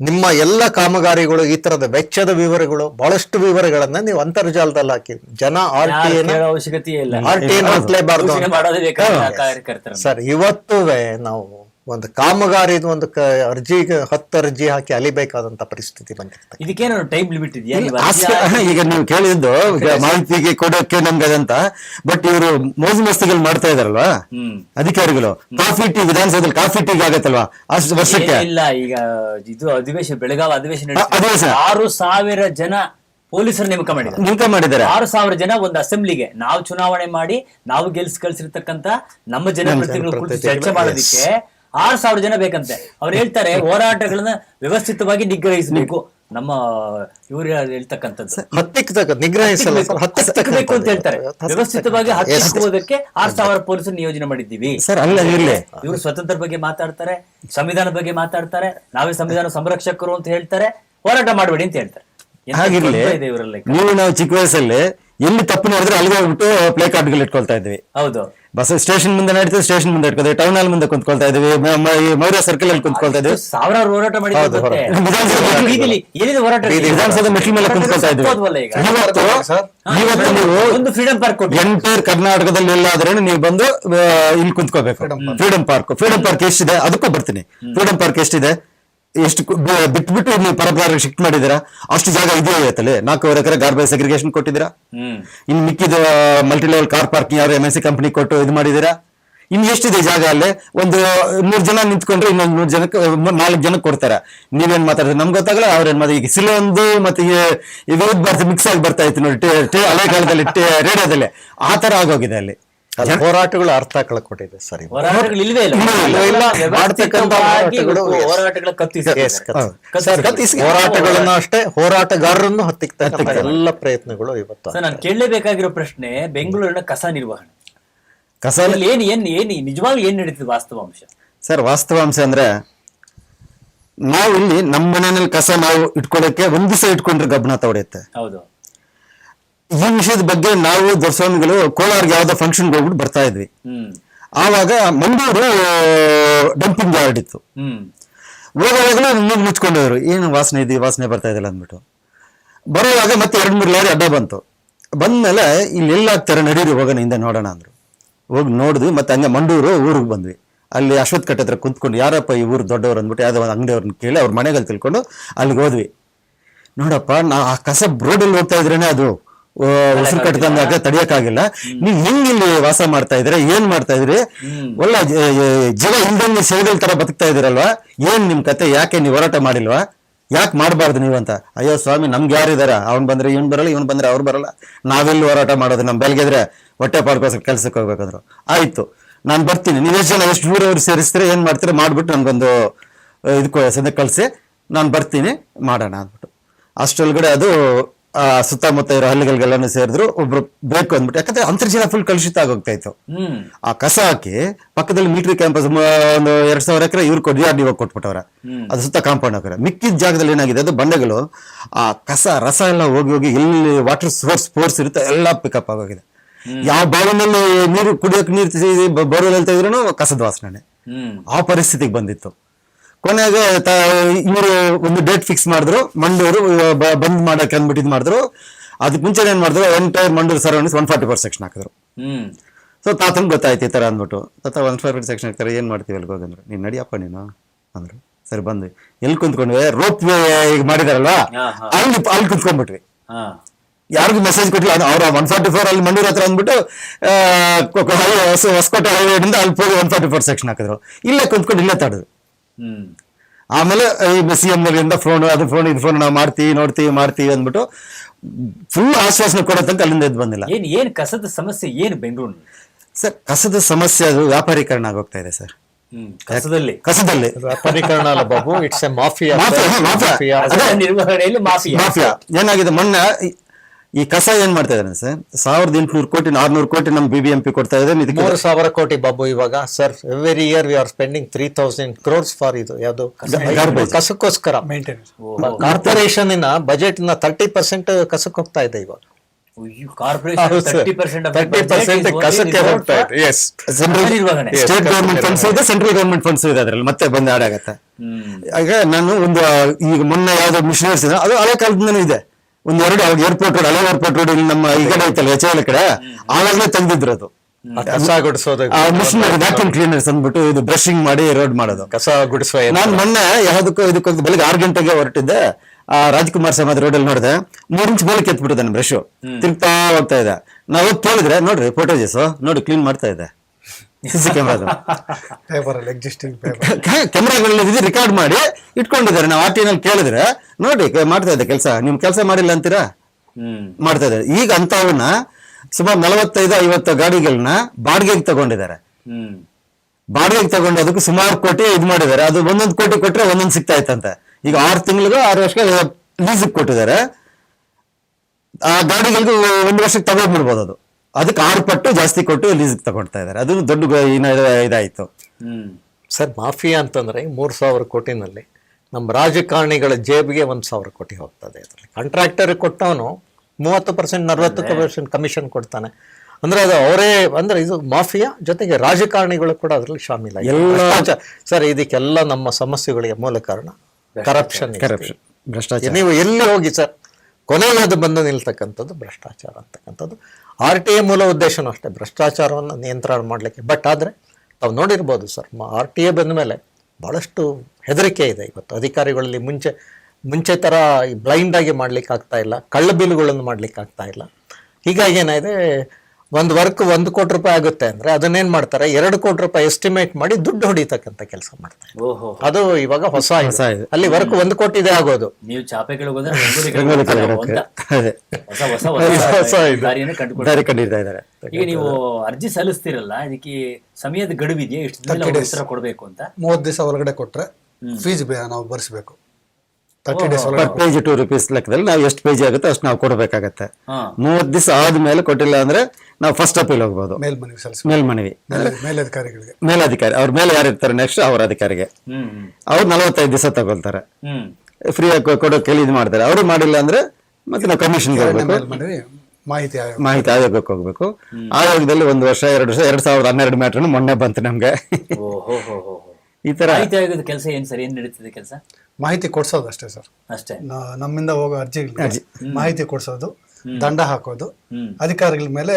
ನಿಮ್ಮ ಎಲ್ಲ ಕಾಮಗಾರಿಗಳು ಈ ತರದ ವೆಚ್ಚದ ವಿವರಗಳು ಬಹಳಷ್ಟು ವಿವರಗಳನ್ನ ನೀವು ಅಂತರ್ಜಾಲದಲ್ಲಿ ಹಾಕಿ ಜನ ಆರ್ ಟಿ ಅವಶ್ಯಕತೆ ಇಲ್ಲ. ಆರ್ ಟಿ ಹಾಕ್ಲೇಬಾರ್ದು ಸರ್ ಇವತ್ತು ನಾವು ಒಂದು ಕಾಮಗಾರಿದ ಒಂದು ಅರ್ಜಿಗೆ ಹತ್ತು ಅರ್ಜಿ ಹಾಕಿ ಅಲಿಬೇಕಾದಂತ ಪರಿಸ್ಥಿತಿ ಬಂದಿರ್ತದೆ. ಇದಕ್ಕೇನೋ ಟೈಮ್ ಲಿಮಿಟ್ ಇದೆಯಾ ಈಗ ನೀವು ಕೇಳಿದ್ದು ಮಾಹಿತಿಗೆ ಕೊಡೋಕೆ ನಮ್ಗೆ ಅದಂತ ಬಟ್ ಇವರು ಮೋಜು ಮಸ್ತಿಗಳು ಮಾಡ್ತಾ ಇದಾರಲ್ವಾ ಅಧಿಕಾರಿಗಳು. ಕಾಫಿ ಟೀ ವಿಧಾನಸೌಧದಲ್ಲಿ ಕಾಫಿ ಟೀಗೆ ಆಗತ್ತಲ್ವಾ? ಅಷ್ಟು ವರ್ಷಕ್ಕೆ. ಇಲ್ಲ ಈಗ ಇದು ಅಧಿವೇಶನ ಬೆಳಗಾವಿ ಅಧಿವೇಶನ. ಆರು ಸಾವಿರ ಜನ ಪೊಲೀಸರು ನೇಮಕ ಮಾಡಿದ್ದಾರೆ. ನೇಮಕ ಮಾಡಿದ್ದಾರೆ. ಆರು ಸಾವಿರ ಜನ ಒಂದು ಅಸೆಂಬ್ಲಿಗೆ. ನಾವು ಚುನಾವಣೆ ಮಾಡಿ ನಾವು ಗೆಲ್ಸ್ ಕಳ್ಸಿರ್ತಕ್ಕಂತ ನಮ್ಮ ಜನಪ್ರತಿನಿಧಿಗಳು ಚರ್ಚೆ ಮಾಡೋದಕ್ಕೆ ಆರು ಸಾವಿರ ಜನ ಬೇಕಂತೆ. ಅವ್ರು ಹೇಳ್ತಾರೆ ಹೋರಾಟಗಳನ್ನ ವ್ಯವಸ್ಥಿತವಾಗಿ ನಿಗ್ರಹಿಸಬೇಕು. ನಮ್ಮ ಇವರು ಹೇಳ್ತಕ್ಕಂಥದ್ದು. ನಿಗ್ರಹಿಸಲ್ಲ ಸರ್ ಹತ್ತಿಕ್ಕಬೇಕು ಅಂತ ಹೇಳ್ತಾರೆ. ವ್ಯವಸ್ಥಿತವಾಗಿ ಹತ್ತಿಕ್ಕುವುದಕ್ಕೆ ಆರ್ ಸಾವಿರ ಪೊಲೀಸರು ನಿಯೋಜನೆ ಮಾಡಿದ್ದೀವಿ. ಸರ್ ಅಲ್ಲ ಇರ್ಲಿ. ಇವರು ಸ್ವತಂತ್ರ ಬಗ್ಗೆ ಮಾತಾಡ್ತಾರೆ ಸಂವಿಧಾನ ಬಗ್ಗೆ ಮಾತಾಡ್ತಾರೆ ನಾವೇ ಸಂವಿಧಾನ ಸಂರಕ್ಷಕರು ಅಂತ ಹೇಳ್ತಾರೆ ಹೋರಾಟ ಮಾಡಬೇಡಿ ಅಂತ ಹೇಳ್ತಾರೆ. ಹಾಗಿರ್ಲಿ ನೀವು ನಾವು ಚಿಕ್ಕ ವಯಸ್ಸಲ್ಲಿ ಎಲ್ಲಿ ತಪ್ಪು ನೋಡಿದ್ರೆ ಅಲ್ಲಿಗೆ ಹೋಗ್ಬಿಟ್ಟು ಪ್ಲೇ ಕಾರ್ಡ್ಗಳು ಇಟ್ಕೊಳ್ತಾ ಇದ್ವಿ. ಹೌದು. ಬಸ್ ಸ್ಟೇಷನ್ ಮುಂದೆ ನಡೀತದೆ ಸ್ಟೇಷನ್ ಮುಂದೆ ಇಟ್ಕೊಳ್ತೀವಿ ಟೌನ್ ಹಾಲ್ ಮುಂದೆ ಕುಂತ್ಕೊಳ್ತಾ ಇದೀವಿ ಮ- ಮ- ಈ ಮೌರ್ಯ ಸರ್ಕಲ್ ಅಲ್ಲಿ ಕುಂತ್ಕೊಳ್ತಾ ಇದ್ವಿ ಸಾವಿರಾರು ಹೋರಾಟ ಮಾಡಿದ್ರು ವಿಧಾನಸಭೆ ವಿಧಾನಸೌಧ ಬೀದಿಲಿ ಏನಿದೆ ಹೋರಾಟ? ಮೆಟ್ಲ ಮೇಲೆ ಕುಂತ್ಕೊಳ್ತಾ ಇದ್ವಿ ಹೋದ್ವಲ್ಲ ಈಗ? ಇವತ್ತು ಸರ್ ಇವತ್ತು ನೀವು ಒಂದು ಫ್ರೀಡಂ ಪಾರ್ಕ್ ಕೊಟ್ಟು ಎಂಟೈರ್ ಕರ್ನಾಟಕದಲ್ಲಿ ಎಲ್ಲಾದ್ರೂ ನೀವು ಬಂದು ಆ, ಇಲ್ಲಿ ಕುಂತ್ಕೋಬೇಕು. ಫ್ರೀಡಂ ಪಾರ್ಕ್ ಫ್ರೀಡಂ ಪಾರ್ಕ್ ಎಷ್ಟಿದೆ? ಅದಕ್ಕೂ ಬರ್ತೀನಿ. ಫ್ರೀಡಂ ಪಾರ್ಕ್ ಎಷ್ಟಿದೆ? ಎಷ್ಟು ಬಿಟ್ಬಿಟ್ಟು ನೀವು ಪರಪಾರ ಶಿಫ್ಟ್ ಮಾಡಿದ್ದೀರಾ? ಅಷ್ಟು ಜಾಗ ಇದೆಯಾ ಇವತ್ತಲ್ಲಿ ನಾಲ್ಕೂವರೆ ಎಕರೆ ಗಾರ್ಬೇಜ್ ಸೆಗ್ರಿಗೇಷನ್ ಕೊಟ್ಟಿದ್ದೀರಾ? ಇನ್ನು ಮಿಕ್ಕಿದ ಮಲ್ಟಿ ಲೆವೆಲ್ ಕಾರ್ ಪಾರ್ಕಿಂಗ್ ಯಾರು ಎಂ ಎಸ್ ಸಿ ಕಂಪನಿ ಕೊಟ್ಟು ಇದು ಮಾಡಿದ್ದೀರಾ? ಇನ್ನು ಎಷ್ಟಿದೆ ಜಾಗ ಅಲ್ಲಿ? ಒಂದು ಮೂರು ಜನ ನಿಂತ್ಕೊಂಡ್ರೆ ಇನ್ನೊಂದು ಮೂರು ಜನಕ್ಕೆ ನಾಲ್ಕು ಜನಕ್ಕೆ ಕೊಡ್ತಾರೆ. ನೀವೇನ್ ಮಾತಾಡಿದ್ರೆ ನಮ್ಗೆ ಗೊತ್ತಾಗಲ್ಲ ಅವ್ರೇನ್ ಮಾತಾಡ ಈಗ ಸಿಲೊಂದು ಮತ್ತೆ ಇದು ಬರ್ತಾ ಮಿಕ್ಸ್ ಆಗಿ ಬರ್ತಾ ಇತ್ತು ನೋಡಿ ಹಳೆ ಕಾಲದಲ್ಲಿ ರೇಡಿಯೋದಲ್ಲಿ. ಆ ತರ ಆಗೋಗಿದೆ ಅಲ್ಲಿ. ಅದು ಹೋರಾಟಗಳು ಅರ್ಥ ಕಳ್ಕೊಟ್ಟಿದೆ ಸರಿ. ಹೋರಾಟಗಳನ್ನು ಹೋರಾಟಗಳು ಇಲ್ವೇ ಇಲ್ಲ. ಮಾಡ್ತಕ್ಕಂಥ ಹೋರಾಟಗಳು, ಹೋರಾಟಗಳನ್ನ ಅಷ್ಟೇ ಹೋರಾಟಗಾರರನ್ನು ಹತ್ತಿಕ್ತಾ ಎಲ್ಲ ಪ್ರಯತ್ನಗಳು ಇವತ್ತು ನಾನು ಕೇಳಲೇಬೇಕಾಗಿರೋ ಪ್ರಶ್ನೆ ಬೆಂಗಳೂರಿನ ಕಸ ನಿರ್ವಹಣೆ. ಕಸ ಏನು ಏನು ಏನು ಏನ್ ನಿಜವಾಗ್ಲೂ ಏನ್ ನಡೀತದೆ ವಾಸ್ತವಾಂಶ? ಸರ್ ವಾಸ್ತವಾಂಶ ಅಂದ್ರೆ ನಾವು ಇಲ್ಲಿ ನಮ್ಮ ಮನೆಯಲ್ಲಿ ಕಸ ನಾವು ಇಟ್ಕೊಳ್ಳೋಕೆ ಒಂದು ದಿವಸ ಇಟ್ಕೊಂಡ್ರೆ ಗಮನ ತೊಡೆಯುತ್ತೆ. ಹೌದು. ಈ ವಿಷಯದ ಬಗ್ಗೆ ನಾವು ದೊಡ್ಡಸ್ವಾಮಿಗಳು ಕೋಲಾರ್ಗೆ ಯಾವ್ದೋ ಫಂಕ್ಷನ್ಗೆ ಹೋಗ್ಬಿಟ್ಟು ಬರ್ತಾ ಇದ್ವಿ. ಆವಾಗ ಮಂಡೂರು ಡಂಪಿಂಗ್ ಯಾರ್ಡ್ ಇತ್ತು. ಹೋಗೋವಾಗಲೂ ನೀರು ಮುಚ್ಕೊಂಡವರು ಏನು ವಾಸನೆ ಇದೆ ವಾಸನೆ ಬರ್ತಾ ಇದಿಲ್ಲ ಅಂದ್ಬಿಟ್ಟು. ಬರುವಾಗ ಮತ್ತೆ ಎರಡು ಮೂರು ಲಾರಿ ಅಡ್ಡ ಬಂತು. ಬಂದ್ಮೇಲೆ ಇಲ್ಲಿ ಎಲ್ಲ ಥರ ನಡೀರಿ ಹೋಗೋಣ ಹಿಂದೆ ನೋಡೋಣ ಅಂದ್ರು. ಹೋಗಿ ನೋಡಿದ್ವಿ ಮತ್ತೆ ಹಂಗೆ ಮಂಡೂರು ಊರಿಗೆ ಬಂದ್ವಿ. ಅಲ್ಲಿ ಅಶ್ವತ್ ಕಟ್ಟೆ ಹತ್ರ ಕುಂತ್ಕೊಂಡು ಯಾರಪ್ಪ ಈ ಊರು ದೊಡ್ಡವ್ರು ಅಂದ್ಬಿಟ್ಟು ಯಾವುದೋ ಒಂದು ಅಂಗಡಿಯವ್ರನ್ನ ಕೇಳಿ ಅವ್ರ ಮನೆಗಳಲ್ಲಿ ತಿಳ್ಕೊಂಡು ಅಲ್ಲಿಗೆ ಹೋದ್ವಿ. ನೋಡಪ್ಪ ನಾ ಆ ಕಸ ರೋಡಲ್ಲಿ ಹೋಗ್ತಾ ಇದ್ರೇನೆ ಅದು. ಉಸಿರು ಕಟ್ಟದಂಗ ತಡಿಯಕ್ಕಾಗಿಲ್ಲ. ನೀವ್ ಹೆಂಗ್ ಇಲ್ಲಿ ವಾಸ ಮಾಡ್ತಾ ಇದ್ರೆ ಏನ್ ಮಾಡ್ತಾ ಇದ್ರಿ? ಒಳ್ಳೆ ಜಗ ಜೀವ ಇಲ್ದಂಗೆ ಸೇವೆಗಳ ತರ ಬದುಕ್ತಾ ಇದೀರಲ್ವಾ ಏನ್ ನಿಮ್ ಕತೆ? ಯಾಕೆ ನೀವು ಹೋರಾಟ ಮಾಡಿಲ್ವಾ? ಯಾಕೆ ಮಾಡಬಾರ್ದು ನೀವು ಅಂತ? ಅಯ್ಯೋ ಸ್ವಾಮಿ ನಮ್ಗೆ ಯಾರಿದಾರ ಅವ್ನು ಬಂದ್ರೆ ಇವ್ನು ಬರಲ್ಲ ಇವ್ನ ಬಂದ್ರೆ ಅವ್ರು ಬರಲ್ಲ. ನಾವೆಲ್ಲಿ ಹೋರಾಟ ಮಾಡೋದು ನಮ್ಮ ಬೆಳಗ್ಗೆದ್ರೆ ಹೊಟ್ಟೆ ಪಾಡ್ಕೋಸ್ಕರ ಕೆಲ್ಸಕ್ಕೆ ಹೋಗ್ಬೇಕಂದ್ರು. ಆಯ್ತು. ನಾನು ಬರ್ತೀನಿ. ನೀವು ಎಷ್ಟು ಜನ ಎಷ್ಟು ಊರವ್ರು ಸೇರಿಸ್ತೀರ ಏನ್ ಮಾಡ್ತೀರ ಮಾಡ್ಬಿಟ್ಟು ನನ್ಗೊಂದು ಇದಕ್ಕೆ ಸದ್ಯ ಕಳಿಸಿ ನಾನು ಬರ್ತೀನಿ ಮಾಡೋಣ ಅಂದ್ಬಿಟ್ಟು. ಅಷ್ಟೊಳಗಡೆ ಅದು ಸುತ್ತಮುತ್ತ ಇರೋ ಹಳ್ಳಿಗಳಿಗೆಲ್ಲಾನು ಸೇರಿದ್ರು ಒಬ್ರು ಬೇಕು ಅಂದ್ಬಿಟ್ಟು. ಯಾಕಂದ್ರೆ ಅಂತರ್ಜಲ ಫುಲ್ ಕಲುಷಿತ ಆಗೋಗ್ತಾ ಇತ್ತು ಆ ಕಸ ಹಾಕಿ ಪಕ್ಕದಲ್ಲಿ ಮಿಲಿಟರಿ ಕ್ಯಾಂಪಸ್ ಒಂದು ಎರಡ್ ಸಾವಿರ ಎಕರೆ ಇವ್ರು ಕೊಡಿ ಆರ್ ಡಿಒ ಕೊಟ್ಬಿಟ್ಟವ್ರ. ಅದು ಸುತ್ತ ಕಾಂಪೌಂಡ್ ಹಾಕ್ರೆ ಮಿಕ್ಕಿದ ಜಾಗದಲ್ಲಿ ಏನಾಗಿದೆ ಅದು ಬಂಡೆಗಳು ಆ ಕಸ ರಸ ಎಲ್ಲ ಹೋಗಿ ಹೋಗಿ ಎಲ್ಲಿ ವಾಟರ್ ಸೋರ್ಸ್ ಫೋರ್ಸ್ ಇರುತ್ತೆ ಎಲ್ಲ ಪಿಕಪ್ ಆಗೋಗಿದೆ. ಯಾವ ಬಾವಿನಲ್ಲಿ ನೀರು ಕುಡಿಯೋಕೆ ನೀರು ಬೋರ್ವೆಲ್ ಹೇಳ್ತಾ ಇದ್ರು ಕಸದ ವಾಸನೆ. ಆ ಪರಿಸ್ಥಿತಿಗೆ ಬಂದಿತ್ತು. ಕೊನೆಗೆ ಇವರು ಒಂದು ಡೇಟ್ ಫಿಕ್ಸ್ ಮಾಡಿದ್ರು. ಮಂಡೂರು ಬಂದ್ ಮಾಡಕ್ಕೆ ಅಂದ್ಬಿಟ್ಟು ಇದು ಮಾಡಿದ್ರು. ಅದಕ್ಕೆ ಮುಂಚೆ ಏನ್ ಮಾಡಿದ್ರು entire Mandur surroundings one forty four section ಹಾಕಿದ್ರು. ಸೊ ತಾತನ್ ಗೊತ್ತಾಯ್ತು ಈ ಥರ ಅಂದ್ಬಿಟ್ಟು. ತಾತ ಒನ್ ಫಾರ್ಟಿ ಸೆಕ್ಷನ್ ಹಾಕ್ತಾರೆ ಏನು ಮಾಡ್ತೀವಿ ಅಲ್ಲಿ ಹೋಗಂದ್ರೆ ನೀನು ನಡಿಯಪ್ಪ ನೀನು? ಅಂದ್ರು. ಸರಿ ಬಂದ್ವಿ. ಎಲ್ಲಿ ಕುಂತ್ಕೊಂಡ್ವಿ? ರೋಪ್ ವೇ ಈಗ ಮಾಡಿದಾರಲ್ವಾ. ಅಲ್ಲಿ ಅಲ್ಲಿ ಕುಂತ್ಕೊಂಡ್ಬಿಟ್ವಿ. ಯಾರಿಗೂ ಮೆಸೇಜ್ ಕೊಟ್ಟಿಲ್ಲ. ಅದು ಅವ್ರ ಒನ್ ಫಾರ್ಟಿ ಫೋರ್ ಅಲ್ಲಿ ಮಂಡೂರ್ ಹತ್ರ ಅಂದ್ಬಿಟ್ಟು ಹೊಸಕೋಟೆ ಹೈವೇಡಿಂದ ಅಲ್ಲಿ ಹೋಗಿ ಒನ್ ಫಾರ್ಟಿ ಫೋರ್ ಸೆಕ್ಷನ್ ಹಾಕಿದ್ರು. ಇಲ್ಲೇ ಕುಂತ್ಕೊಂಡು ಇಲ್ಲೇ ತಡೆದು ಹ್ಮ್ ಆಮೇಲೆ ಈ ಸಿ ಎಂ ಇಂದ ಫೋನ್ ಅದು ಫೋನ್ ಇದು ಫೋನ್ ನಾವು ಮಾಡ್ತೀವಿ ನೋಡ್ತೀವಿ ಮಾಡ್ತೀವಿ ಅಂದ್ಬಿಟ್ಟು ಫುಲ್ ಆಶ್ವಾಸನೆ ಕೊಡೋ ತನಕ ಅಲ್ಲಿಂದ ಎದ್ದು ಬಂದಿಲ್ಲ. ಏನು ಏನು ಕಸದ ಸಮಸ್ಯೆ ಏನು ಬೆಂಗಳೂರು ಸರ್ ಕಸದ ಸಮಸ್ಯೆ ಅದು ವ್ಯಾಪಾರೀಕರಣ ಆಗೋಗ್ತಾ ಇದೆ ಸರ್. ಹ್ಮ್ ಕಸದಲ್ಲಿ. ಕಸದಲ್ಲಿ. ವ್ಯಾಪಾರೀಕರಣ ಅಲ್ಲ Babu it's a mafia mafia, mafia. ನಿರ್ವಹಣೆಯಲ್ಲಿ ಮಾಫಿಯಾ. ಮಾಫಿಯಾ. ಏನಾಗಿದೆ ಮೊನ್ನೆ ಈ- ಕಸ ಏನ್ ಮಾಡ್ತಾ ಇದಾರೆ ಸರ್? ಸಾವಿರದ ಎಂಟುನೂರು ಕೋಟಿ ಆರ್ನೂರು ಕೋಟಿ ನಮ್ ಬಿ ಬಿ ಎಂ ಪಿ ಕೊಡ್ತಾ ಇದ್ದಾರೆ ಇದಕ್ಕೆ ಮೂರು ಸಾವಿರ ಕೋಟಿ ಬಾಬು ಇವಾಗ. Sir every year we are spending three thousand crores for ಇದು. ಯಾವುದು? ಕಸಕ್ಕೋಸ್ಕರ. ಮೇಂಟೆನೆನ್ಸ್ ಕಾರ್ಪೊರೇಷನ್ ಬಜೆಟ್ನ ತರ್ಟಿ ಪರ್ಸೆಂಟ್ ಕಸಕ್ಕೆ ಹೋಗ್ತಾ ಇದೆ. ಇವಾಗ ಸ್ಟೇಟ್ ಗೌರ್ಮೆಂಟ್ ಫಂಡ್ಸ್ ಇದೆ. ಸೆಂಟ್ರಲ್ ಗೌರ್ಮೆಂಟ್ ಫಂಡ್ಸ್ ಇದೆ ಅದ್ರಲ್ಲಿ. ಮತ್ತೆ ಬಂದು ಆಡಾಗತ್ತೆ ಆಗತ್ತೆ. ಈಗ ನಾನು ಒಂದು ಈಗ ಮೊನ್ನೆ ಯಾವ್ದೋ ಮಿಷನರ್ಸ್ ಇದೆ ಅದು ಹಳೆ ಕಾಲದಿಂದನೂ ಇದೆ. ಒಂದ್ ಎರಡು ಏರ್ಪೋರ್ಟ್ ರೋಡ್ ಹಳೆ ಏರ್ಪೋರ್ಟ್ ರೋಡ್ ಇಲ್ಲಿ ನಮ್ಮ ಈ ಕಡೆ ಐತಲ್ಲ ಎಚ್ ಕಡೆ? ಆವಾಗಲೇ ತೆಗ್ದಿದ್ರು ಅದು. ಕಸ ಗುಡಿಸೋದು ವ್ಯಾಕ್ಯೂಮ್ ಕ್ಲೀನರ್ಸ್ ಅಂದ್ಬಿಟ್ಟು ಇದು ಬ್ರಷಿಂಗ್ ಮಾಡಿ ರೋಡ್ ಮಾಡೋದು. ಕಸ ಗುಡಿಸುವ. ನಾನು ಮೊನ್ನೆ ಯಾವುದಕ್ಕೂ ಇದಕ್ಕೂ ಬೆಳಿಗ್ಗೆ ಆರು ಗಂಟೆಗೆ ಹೊರಟಿದ್ದೆ. ಆ ರಾಜ್ಕುಮಾರ್ ಸಮಾಧಿ ಅಲ್ಲಿ ನೋಡಿದೆ. ಮೂರ್ ಇಂಚ್ ಮೇಲೆ ಎತ್ಬಿಟ್ಟಿದ್ದಾನೆ ಬ್ರಷ್ ತಿರುಗ್ತಾ ಹೋಗ್ತಾ ಇದೆ. ನಾವು ಹೋಗಿ ಕೇಳಿದ್ರೆ ನೋಡ್ರಿ ಫೋಟೋಜಸ್ ನೋಡಿ ಕ್ಲೀನ್ ಮಾಡ್ತಾ ಇದೆ. ಸಿ ಎಕ್ಸಿಸ್ಟಿಂಗ್ ಪೇಪರ್ ಕ್ಯಾಮ್ರಾಗಳಲ್ಲಿ ರೆಕಾರ್ಡ್ ಮಾಡಿ ಇಟ್ಕೊಂಡಿದ್ದಾರೆ. ನಾವು ಆರ್ ಟಿನಲ್ಲಿ ಕೇಳಿದ್ರೆ ನೋಡಿ ಮಾಡ್ತಾ ಇದ್ದೆ ಕೆಲಸ. ನಿಮ್ ಕೆಲಸ ಮಾಡಿಲ್ಲ ಅಂತೀರಾ? ಹ್ಮ್. ಮಾಡ್ತಾ ಇದ್ದಾರೆ. ಈಗ ಅಂತವನ್ನ ಸುಮಾರು ನಲವತ್ತೈದು ಐವತ್ತು ಗಾಡಿಗಳನ್ನ ಬಾಡಿಗೆಗೆ ತಗೊಂಡಿದ್ದಾರೆ. ಹ್ಮ್. ಬಾಡಿಗೆಗೆ ತಗೊಂಡು ಅದಕ್ಕೆ ಸುಮಾರು ಕೋಟಿ ಇದು ಮಾಡಿದ್ದಾರೆ. ಅದು ಒಂದೊಂದು ಕೋಟಿ ಕೊಟ್ರೆ ಒಂದೊಂದು ಸಿಗ್ತಾ ಇತ್ತಂತೆ ಈಗ ಆರು ತಿಂಗಳಿಗೂ ಆರು ವರ್ಷಕ್ಕೆ ಲೀಸಿಗೆ ಕೊಟ್ಟಿದ್ದಾರೆ. ಆ ಗಾಡಿಗಳಿಗೂ ಒಂದು ವರ್ಷಕ್ಕೆ ತಗೊಂಡ್ಬಿಡ್ಬೋದು ಅದು. ಅದಕ್ಕೆ ಆರು ಪಟ್ಟು ಜಾಸ್ತಿ ಕೊಟ್ಟು ಲೀಸ್ಗೆ ತಗೊಳ್ತಾ ಇದ್ದಾರೆ. ಅದು ದೊಡ್ಡ ಇದಾಯಿತು. ಸರ್ ಮಾಫಿಯಾ ಅಂತಂದ್ರೆ ಮೂರು ಸಾವಿರ ಕೋಟಿನಲ್ಲಿ ನಮ್ಮ ರಾಜಕಾರಣಿಗಳ ಜೇಬಿಗೆ ಒಂದು ಸಾವಿರ ಕೋಟಿ ಹೋಗ್ತದೆ. ಅದರಲ್ಲಿ ಕಾಂಟ್ರಾಕ್ಟರ್ ಕೊಟ್ಟವನು ಮೂವತ್ತು ಪರ್ಸೆಂಟ್ ನಲವತ್ತು ಪರ್ಸೆಂಟ್ ಕಮಿಷನ್ ಕೊಡ್ತಾನೆ. ಅಂದ್ರೆ ಅದು ಅವರೇ ಅಂದ್ರೆ ಇದು ಮಾಫಿಯಾ ಜೊತೆಗೆ ರಾಜಕಾರಣಿಗಳು ಕೂಡ ಅದರಲ್ಲಿ ಶಾಮೀಲ ಎಲ್ಲ ಸರ್ ಇದಕ್ಕೆಲ್ಲ ನಮ್ಮ ಸಮಸ್ಯೆಗಳಿಗೆ ಮೂಲ ಕಾರಣ ಕರಪ್ಷನ್ ಕರಪ್ಷನ್ ಭ್ರಷ್ಟಾಚಾರ. ನೀವು ಎಲ್ಲಿ ಹೋಗಿ ಸರ್? ಕೊನೆಗೆ ಅದು ಬಂದು ನಿಲ್ತಕ್ಕಂಥದ್ದು ಭ್ರಷ್ಟಾಚಾರ ಅಂತಕ್ಕಂಥದ್ದು. ಆರ್ ಟಿ ಎ ಮೂಲ ಉದ್ದೇಶನೂ ಅಷ್ಟೇ, ಭ್ರಷ್ಟಾಚಾರವನ್ನು ನಿಯಂತ್ರಣ ಮಾಡಲಿಕ್ಕೆ. ಬಟ್ ಆದರೆ, ತಾವು ನೋಡಿರ್ಬೋದು ಸರ್ ಆರ್ ಟಿ ಎ ಬಂದ ಮೇಲೆ ಭಾಳಷ್ಟು ಹೆದರಿಕೆ ಇದೆ ಇವತ್ತು. ಅಧಿಕಾರಿಗಳಲ್ಲಿ ಮುಂಚೆ ಮುಂಚೆ ಥರ ಬ್ಲೈಂಡಾಗಿ ಮಾಡಲಿಕ್ಕಾಗ್ತಾ ಇಲ್ಲ, ಕಳ್ಳ ಬಿಲ್ಗಳನ್ನು ಮಾಡಲಿಕ್ಕಾಗ್ತಾ ಇಲ್ಲ. ಹೀಗಾಗಿ ಏನಾಗಿದೆ ಒಂದು ವರ್ಕ್ ಒಂದು ಕೋಟಿ ರೂಪಾಯಿ ಆಗುತ್ತೆ ಅಂದ್ರೆ ಅದನ್ನೇನ್ ಮಾಡ್ತಾರೆ? ಎರಡು ಕೋಟಿ ರೂಪಾಯಿ ಎಸ್ಟಿಮೇಟ್ ಮಾಡಿ ದುಡ್ಡು ಹೊಡಿತಕ್ಕಂತ ಕೆಲಸ ಮಾಡ್ತಾರೆ. ಓಹೋ. ಅದು ಇವಾಗ ಹೊಸ. ಅಲ್ಲಿ ವರ್ಕ್ ಒಂದು ಆಗೋದು. ನೀವು ಹೊಸ ಇದು. ದಾರಿಯನ್ನು ಕಂಡುಕೊಂಡು ದಾರಿ ಕಂಡಿಡ್ತಾ ಇದ್ದಾರೆ. ಈಗ ನೀವು ಅರ್ಜಿ ಸಲ್ಲಿಸ್ತಿರಲ್ಲ ಇದಕ್ಕೆ ಸಮಯದ ಗಡುವಿದೆಯಾ? ಎಷ್ಟು ಕೊಡಬೇಕು ಅಂತ? ಮೂವತ್ತು ದಿವಸ ಒಳಗಡೆ ಕೊಟ್ರೆ ಫೀಸ್ ನಾವು ಭರಿಸಬೇಕು. Thirty days per page two rupees ಲೆಕ್ಕದಲ್ಲಿ ನಾವು ಎಷ್ಟು ಪೇಜ್ ಆಗುತ್ತೆ ಅಷ್ಟು ನಾವು ಕೊಡಬೇಕಾಗತ್ತೆ. ಮೂವತ್ತು ದಿವಸ ಆದ್ಮೇಲೆ ಕೊಟ್ಟಿಲ್ಲ ಅಂದ್ರೆ ನಾವು ಫಸ್ಟ್ ಅಪೀಲ್ ಹೋಗ್ಬೋದು. ಮೇಲ್ಮನವಿ ಸಲ್ಲಿಸಬೇಕು ಮೇಲ್ಮನವಿ. ಮೇಲೆ ಮೇಲಧಿಕಾರಿಗಳಿಗೆ. ಮೇಲಧಿಕಾರಿ. ಅವ್ರ ಮೇಲೆ ಯಾರು ಇರ್ತಾರೆ ನೆಕ್ಸ್ಟ್ ಅವ್ರ ಅಧಿಕಾರಿಗೆ. ಅವ್ರು ನಲವತ್ತೈದು ದಿವಸ ತಗೊಳ್ತಾರೆ. ಫ್ರೀ ಆಗಿ ಕೇಳಿ ಇದು ಮಾಡ್ತಾರೆ. ಅವರು ಮಾಡಿಲ್ಲ ಅಂದ್ರೆ ಮತ್ತೆ ನಾವು ಕಮಿಷನ್ಗೆ ಹೋಗ್ಬೇಕು. ಮಾಹಿತಿ ಮಾಹಿತಿ ಆಯೋಗಕ್ಕೆ ಹೋಗ್ಬೇಕು. ಆಯೋಗದಲ್ಲಿ ಒಂದು ವರ್ಷ ಎರಡು ವರ್ಷ ಎರಡ್ ಸಾವಿರದ ಹನ್ನೆರಡು ಮ್ಯಾಟರ್ ಮೊನ್ನೆ ಬಂತು ನಮ್ಗೆ. ಈ ತರ ಮಾಹಿತಿ ಆಯೋಗದ ಕೆಲಸ ಏನ್ ಸರ್? ಏನ್ ನಡೀತದೆ ಕೆಲಸ? ಮಾಹಿತಿ ಕೊಡ್ಸೋದು ಅಷ್ಟೇ ಸರ್. ಅಷ್ಟೇ. ನಾ- ನಮ್ಮಿಂದ ಹೋಗೋ ಅರ್ಜಿ ಮಾಹಿತಿ ಕೊಡ್ಸೋದು ದಂಡ ಹಾಕೋದು ಅಧಿಕಾರಿಗಳ ಮೇಲೆ